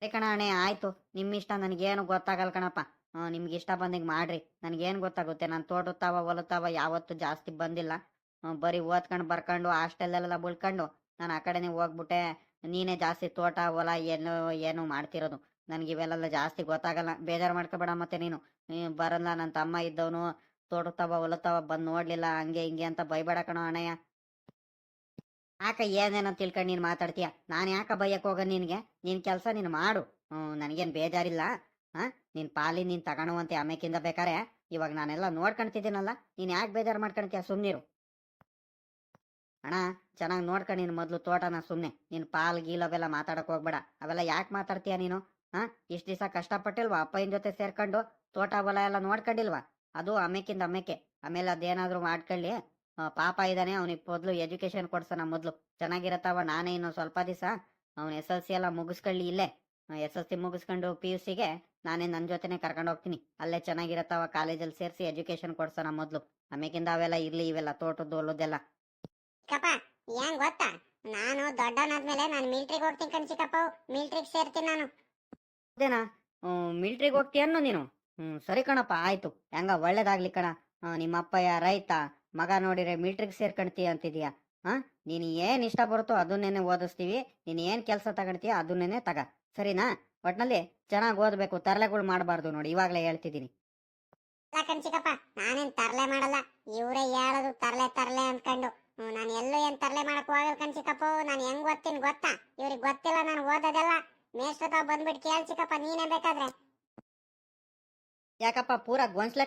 ಕಣ ಅಣ್ಣೆ, ಆಯ್ತು. ನಿಮ್ಮ ಇಷ್ಟ ನನಗೇನು ಗೊತ್ತಾಗಲ್ಲ ಕಣಪ್ಪ. ನಿಮ್ಗೆ ಇಷ್ಟ ಬಂದಂಗೆ ಮಾಡ್ರಿ. ನನಗೇನು ಗೊತ್ತಾಗುತ್ತೆ? ನಾನು ತೋಟತ್ತಾವ ಒಲುತ್ತಾವ ಯಾವತ್ತೂ ಜಾಸ್ತಿ ಬಂದಿಲ್ಲ. ಬರೀ ಓದ್ಕೊಂಡು ಬರ್ಕೊಂಡು, ಹಾಸ್ಟೆಲ್ಲೆಲ್ಲ ಬುಳ್ಕೊಂಡು ನಾನು ಆ ಕಡೆನೇ ಹೋಗ್ಬಿಟ್ಟೆ. ನೀನೇ ಜಾಸ್ತಿ ತೋಟ, ಹೊಲ ಏನು ಏನು ಮಾಡ್ತಿರೋದು. ನನಗೆ ಇವೆಲ್ಲ ಜಾಸ್ತಿ ಗೊತ್ತಾಗಲ್ಲ. ಬೇಜಾರು ಮಾಡ್ಕೋಬೇಡ ಮತ್ತೆ ನೀನು. ಬರಲ್ಲ ನನ್ನ ತಮ್ಮ ಇದ್ದವನು ತೋಟತ್ತಾವ ಹೊಲತಾವ ಬಂದು ನೋಡ್ಲಿಲ್ಲ, ಹಂಗೆ ಹಿಂಗೆ ಅಂತ ಬೈಬೇಡ ಕಣೋ ಅಣ್ಣಯ್ಯ. ಯಾಕ ಏನೇನೋ ತಿಳ್ಕೊಂಡು ನೀನು ಮಾತಾಡ್ತೀಯ? ನಾನು ಯಾಕ ಬೈಯಕ್ಕೆ ಹೋಗ ನಿನಗೆ? ನಿನ್ನ ಕೆಲಸ ನೀನು ಮಾಡು. ಹ್ಞೂ ನನಗೇನು ಬೇಜಾರಿಲ್ಲ. ಹಾ? ನಿನ್ನ ಪಾಲಿ ನೀನು ತಗೊಳುವಂತೆ ಆಮೇಕಿಂದ ಬೇಕಾರೆ ಇವಾಗ ನಾನೆಲ್ಲ ನೋಡ್ಕೊಂತಿದ್ದೀನಲ್ಲ ನೀನು ಯಾಕೆ ಬೇಜಾರು ಮಾಡ್ಕೊಂತೀಯ ಸುಮ್ನಿರು. ಅಣ್ಣ, ಚೆನ್ನಾಗಿ ನೋಡ್ಕ ನೀನು ಮೊದ್ಲು ತೋಟನ ಸುಮ್ಮನೆ ನಿನ್ ಪಾಲ್, ಗೀಲ್ ಅವೆಲ್ಲ ಮಾತಾಡಕ್ ಹೋಗ್ಬೇಡ. ಅವೆಲ್ಲ ಯಾಕೆ ಮಾತಾಡ್ತೀಯ ನೀನು? ಹಾ? ಇಷ್ಟು ದಿವಸ ಕಷ್ಟಪಟ್ಟಿಲ್ವಾ? ಅಪ್ಪಯ್ಯನ ಜೊತೆ ಸೇರ್ಕೊಂಡು ತೋಟ, ಹೊಲ ಎಲ್ಲ ನೋಡ್ಕೊಂಡಿಲ್ವಾ? ಅದು ಅಮೇಕಿಂದ ಅಮೇಕೆ ಆಮೇಲೆ ಅದೇನಾದ್ರು ಮಾಡ್ಕೊಳ್ಳಿ. ಪಾಪ ಇದ್ದಾನೆ ಅವನಿಗೆ ಮೊದ್ಲು ಎಜುಕೇಶನ್ ಕೊಡ್ಸೋಣ ಮೊದ್ಲು. ಚೆನ್ನಾಗಿರತ್ತವ ನಾನೇ ಇನ್ನು ಸ್ವಲ್ಪ ದಿವಸ. ಅವ್ನು ಎಸ್ ಎಲ್ ಸಿ ಎಲ್ಲ ಮುಗಿಸ್ಕೊಳ್ಳಿ ಇಲ್ಲೇ. ಎಸ್ ಎಲ್ ಸಿ ಮುಗಿಸ್ಕೊಂಡು ಪಿ ಯು ಸಿಗೆ ನಾನೇ ನನ್ನ ಜೊತೆನೆ ಕರ್ಕೊಂಡು ಹೋಗ್ತೀನಿ. ಅಲ್ಲೇ ಚೆನ್ನಾಗಿರತ್ತವ, ಕಾಲೇಜಲ್ಲಿ ಸೇರಿಸಿ ಎಜುಕೇಶನ್ ಕೊಡ್ಸೋಣ ಮೊದ್ಲು. ಆಮೇಕಿಂದ ಅವೆಲ್ಲ ಇರ್ಲಿ, ಇವೆಲ್ಲ ತೋಟದ್ದು, ಹೊಲದ್ದೆಲ್ಲ. ಚಿಕ್ಕಪ್ಪ ಏನ್ ಗೊತ್ತಾ? ನಾನು ದೊಡ್ಡವನಾದ್ಮೇಲೆ ನಾನು ಮಿಲ್ಟ್ರಿಗೆ ಹೋಗ್ತೀನಿ ಕಣ್ ಚಿಕ್ಕಪ್ಪ ಮಿಲ್ಟ್ರಿಗೆ ಸೇರ್ತೀನಿ ನಾನು. ಅದೇನಾ ಮಿಲ್ಟ್ರಿಗೆ ಹೋಗ್ತೀಯನ್ನು ನೀನು? ಹ್ಮ್ ಸರಿ ಕಣಪ್ಪ ಆಯ್ತು. ಹೆಂಗ ಒಳ್ಳೇದಾಗ್ಲಿ ಕಣ. ನಿಮ್ಮ ಅಪ್ಪಯ್ಯ ರೈತ ಮಗ ನೋಡಿದ್ರೆ ಮಿಲ್ಟ್ರಿಗೆ ಸೇರ್ಕೊಂತೀಯ ಅಂತಿದ್ಯಾ? ಹಾ ನೀನು ಏನ್ ಇಷ್ಟ ಬರುತ್ತೋ ಅದನ್ನೇನೆ ಓದಿಸ್ತೀವಿ. ನೀನ್ ಏನ್ ಕೆಲಸ ತಗೊಂತೀಯ ಅದನ್ನೇನೆ ತಗ. ಸರಿನಾ? ಒಟ್ನಲ್ಲಿ ಚೆನ್ನಾಗಿ ಓದ್ಬೇಕು ತರಲೆಗಳು ಮಾಡಬಾರ್ದು ನೋಡಿ ಇವಾಗ್ಲೇ ಹೇಳ್ತಿದ್ದೀನಿ. ಕಣ್ ಚಿಕ್ಕಪ್ಪ ನಾನೇನ್ ತರಲೆ ಮಾಡಲ್ಲ. ಇವರೇ ಹೇಳೋದು ತರಲೆ ತರಲೆ ಅನ್ಕೊಂಡು. ನಾನು ಎಲ್ಲೂ ಏನ್ ತರಲೆ ಮಾಡಕ್ ಹೋಗಲ್ಲ ಕಣ್ ಚಿಕ್ಕಪ್ಪ? ನಾನು ಹೆಂಗ್ ಓದ್ತೀನಿ ಗೊತ್ತಾ? ಇವ್ರಿಗೆ ಗೊತ್ತಿಲ್ಲ ನಾನು ಓದೋದೆಲ್ಲ. ಮೇಷ್ಟ್ರ ಬಂದ್ಬಿಟ್ಟು ಕೇಳ್ ಚಿಕ್ಕಪ್ಪ ನೀನೇ ಬೇಕಾದ್ರೆ. ಯಾಕಪ್ಪ ಪೂರ ಗೊಂಸ್ಲೆ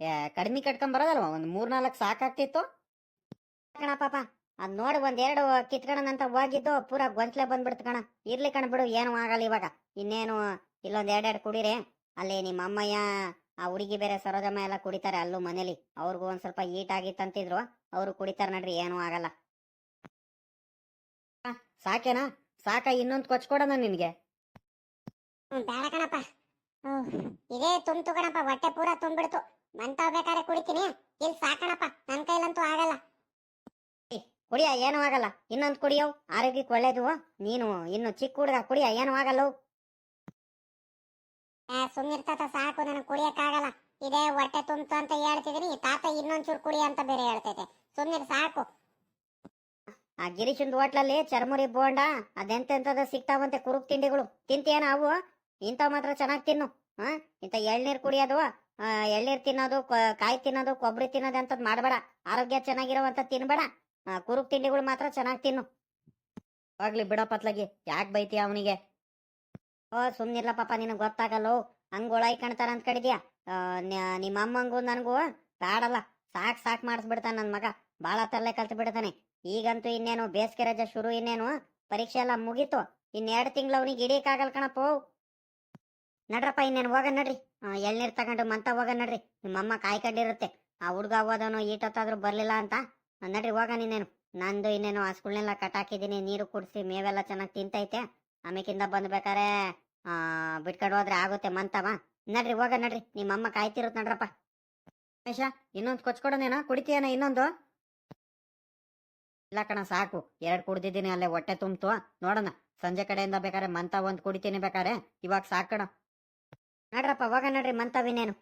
ಏ, ಕಡಿಮೆ ಕಟ್ಕೊಂಡ್ ಒಂದು ಮೂರ್ನಾಲ್ಕು ಸಾಕಾಗ್ತಿತ್ತು. ಕಣ ಪಾಪ ಅದ್ ನೋಡಿ ಒಂದೆರಡು ಅಂತ ಹೋಗಿದ್ದು ಪೂರ ಗೊಂಚಲೆ ಬಂದ್ಬಿಡ್ತು ಕಣ. ಇರ್ಲಿ ಕಣ ಬಿಡು ಏನು ಆಗಲ್ಲ ಇವಾಗ. ಇನ್ನೇನು ಇಲ್ಲೊಂದ್ ಎರಡೆರಡು ಕುಡಿರಿ. ಅಲ್ಲಿ ನಿಮ್ಮ ಅಮ್ಮಯ್ಯ ಆ ಹುಡುಗಿ ಬೇರೆ ಸರೋಜಮ್ಮ ಎಲ್ಲ ಕುಡಿತಾರೆ ಅಲ್ಲೂ ಮನೇಲಿ. ಅವ್ರಿಗೂ ಒಂದ್ ಸ್ವಲ್ಪ ಈಟ್ ಆಗಿತ್ತಂತಿದ್ರು. ಅವರು ಕುಡಿತಾರ ನಡ್ರಿ ಏನೂ ಆಗಲ್ಲ. ಸಾಕೇನಾ? ಸಾಕ ಇನ್ನೊಂದು ಕೊಚ್ಕೊಡೋಣ ನಿನ್ಗೆ. ಹ್ಮ್ ಬೇಡ ಕಣಪ್ಪ. ಇದೇ ತುಂಬ್ತು ಕಣಪ್ಪ ಹೊಟ್ಟೆ ಪೂರ ತುಂಬಿಡ್ತು ಮಂತಾವ್ ಬೇಕಾದ್ರೆ ಕುಡಿತೀನಿ. ಇಲ್ಲಿ ಸಾಕಣಪ್ಪ ನನ್ ಕೈಲಂತೂ ಆಗಲ್ಲ. ಕುಡಿಯ ಏನೂ ಆಗಲ್ಲ. ಇನ್ನೊಂದು ಕುಡಿಯೋ? ಆರೋಗ್ಯಕ್ಕೆ ಒಳ್ಳೇದು ನೀನು ಇನ್ನು ಚಿಕ್ಕ ಹುಡುಗ ಕುಡಿಯ ಏನೂ ಆಗಲ್ಲ? ಆ, ಸುಮ್ನಿರ್ತಾತ ಸಾಕು ನನಗೆ ಕುಡಿಯಕ್ಕಾಗಲ್ಲ. ಇದೇ ಹೊಟ್ಟೆ ತುಂಬ್ತು ಅಂತ ಹೇಳ್ತಿದೀನಿ ತಾತ ಇನ್ನೊಂಚೂರು ಕುಡಿ ಅಂತ ಬೇರೆ ಹೇಳ್ತೈತೆ. ಸುಮ್ಮನೆ ಸಾಕು. ಆ ಗಿರೀಶನ್ ಹೋಟ್ಲಲ್ಲಿ ಚರ್ಮುರಿ ಬೋಂಡ ಅದೆಂತೆಂತದ ಸಿಗ್ತಾವಂತೆ ಕುರುಕ್ ತಿಂಡಿಗಳು. ತಿಂತೀಯನ ಅವು ಇಂಥವ್ ಮಾತ್ರ ಚೆನ್ನಾಗಿ ತಿನ್ನು. ಹಾ ಇಂಥ ಎಳ್ನೀರ್ ಕುಡಿಯೋದು ಎಳ್ನೀರ್ ತಿನ್ನೋದು ಕಾಯಿ ತಿನ್ನೋದು ಕೊಬ್ಬರಿ ತಿನ್ನೋದು ಅಂತದ್ ಮಾಡಬೇಡ. ಆರೋಗ್ಯ ಚೆನ್ನಾಗಿರೋವಂತ ತಿನ್ಬೇಡ. ಕುರುಕ್ ತಿಂಡಿಗಳು ಮಾತ್ರ ಚೆನ್ನಾಗಿ ತಿನ್ನು. ಹೋಗ್ಲಿ ಬಿಡೋ ಪತ್ಲಗಿ, ಯಾಕೆ ಬೈತೀಯ ಅವನಿಗೆ? ಓ, ಸುಮ್ನಿರ್ಲ ಪಾಪ, ನಿನಗೆ ಗೊತ್ತಾಗಲ್ಲೋ. ಹಂಗ್ ಒಳಾಯ್ ಕಾಣ್ತಾರ ಅಂತ ಕಡಿದ್ಯಾ ನಿಮ್ಮ ಅಮ್ಮಂಗೂ ನನಗೂ ಬೇಡಲ್ಲ ಸಾಕ್ ಸಾಕ್ ಮಾಡಿಸ್ಬಿಡ್ತಾನ ನನ್ ಮಗ. ಬಾಳ ತರಲೆ ಕಲ್ತು ಬಿಡ್ತಾನೆ. ಈಗಂತೂ ಇನ್ನೇನು ಬೇಸಿಗೆ ರಜೆ ಶುರು ಇನ್ನೇನು? ಪರೀಕ್ಷೆ ಎಲ್ಲ ಮುಗೀತು. ಇನ್ನೆರಡು ತಿಂಗಳು ಅವನಿಗೆ ಹಿಡಿಯಕ್ಕಾಗಲ್ ಕಣಪ್ಪ. ನಡ್ರಪ್ಪ ಇನ್ನೇನು ಹೋಗ ನಡ್ರಿ. ಆ, ಎಳ್ನೀರ್ ತಗೊಂಡು ಮಂತ ಹೋಗ ನಡ್ರಿ. ನಿಮ್ಮಮ್ಮ ಕಾಯ್ಕೊಂಡಿರುತ್ತೆ. ಆ ಹುಡ್ಗ ಹೋದವನು ಈಟೊತ್ತಾದ್ರೂ ಬರ್ಲಿಲ್ಲ ಅಂತ. ನಡ್ರಿ ಹೋಗ ನೀನೇನು ನಂದು ಇನ್ನೇನು ಕಟ್ ಕಟ್ಟಾಕಿದ್ದೀನಿ ನೀರು ಕುಡಿಸಿ ಮೇವೆಲ್ಲ ಚೆನ್ನಾಗಿ ತಿಂತೈತೆ. ಆಮೇಕಿಂದ ಬಂದ್ಬೇಕಾರೆ ಆ ಬಿಟ್ಕೊಂಡು ಹೋದ್ರೆ ಆಗುತ್ತೆ ಮಂತವ ನಡ್ರಿ, ಹೋಗ ನಡ್ರಿ. ನಿಮ್ಮಮ್ಮ ಕಾಯ್ತಿರತ್ ನಡ್ರಪ್ಪ. ಮಹೇಶ ಇನ್ನೊಂದು ಕೊಚ್ಕೊಡೋನೇನ ಕುಡಿತೀಯನ ಇನ್ನೊಂದು? ಇಲ್ಲ ಕಣ, ಸಾಕು. ಎರಡು ಕುಡ್ದಿದ್ದೀನಿ ಅಲ್ಲೇ, ಹೊಟ್ಟೆ ತುಂಬ್ತು. ನೋಡೋಣ. ಸಂಜೆ ಕಡೆಯಿಂದ ಬೇಕಾರೆ ಮಂತ ಒಂದು ಕುಡಿತೀನಿ ಬೇಕಾರೆ ಇವಾಗ ಸಾಕಣ ನಡ್ರಪ್ಪ, ಹೋಗ ನಡ್ರಿ ಮಂತವಿನೇನು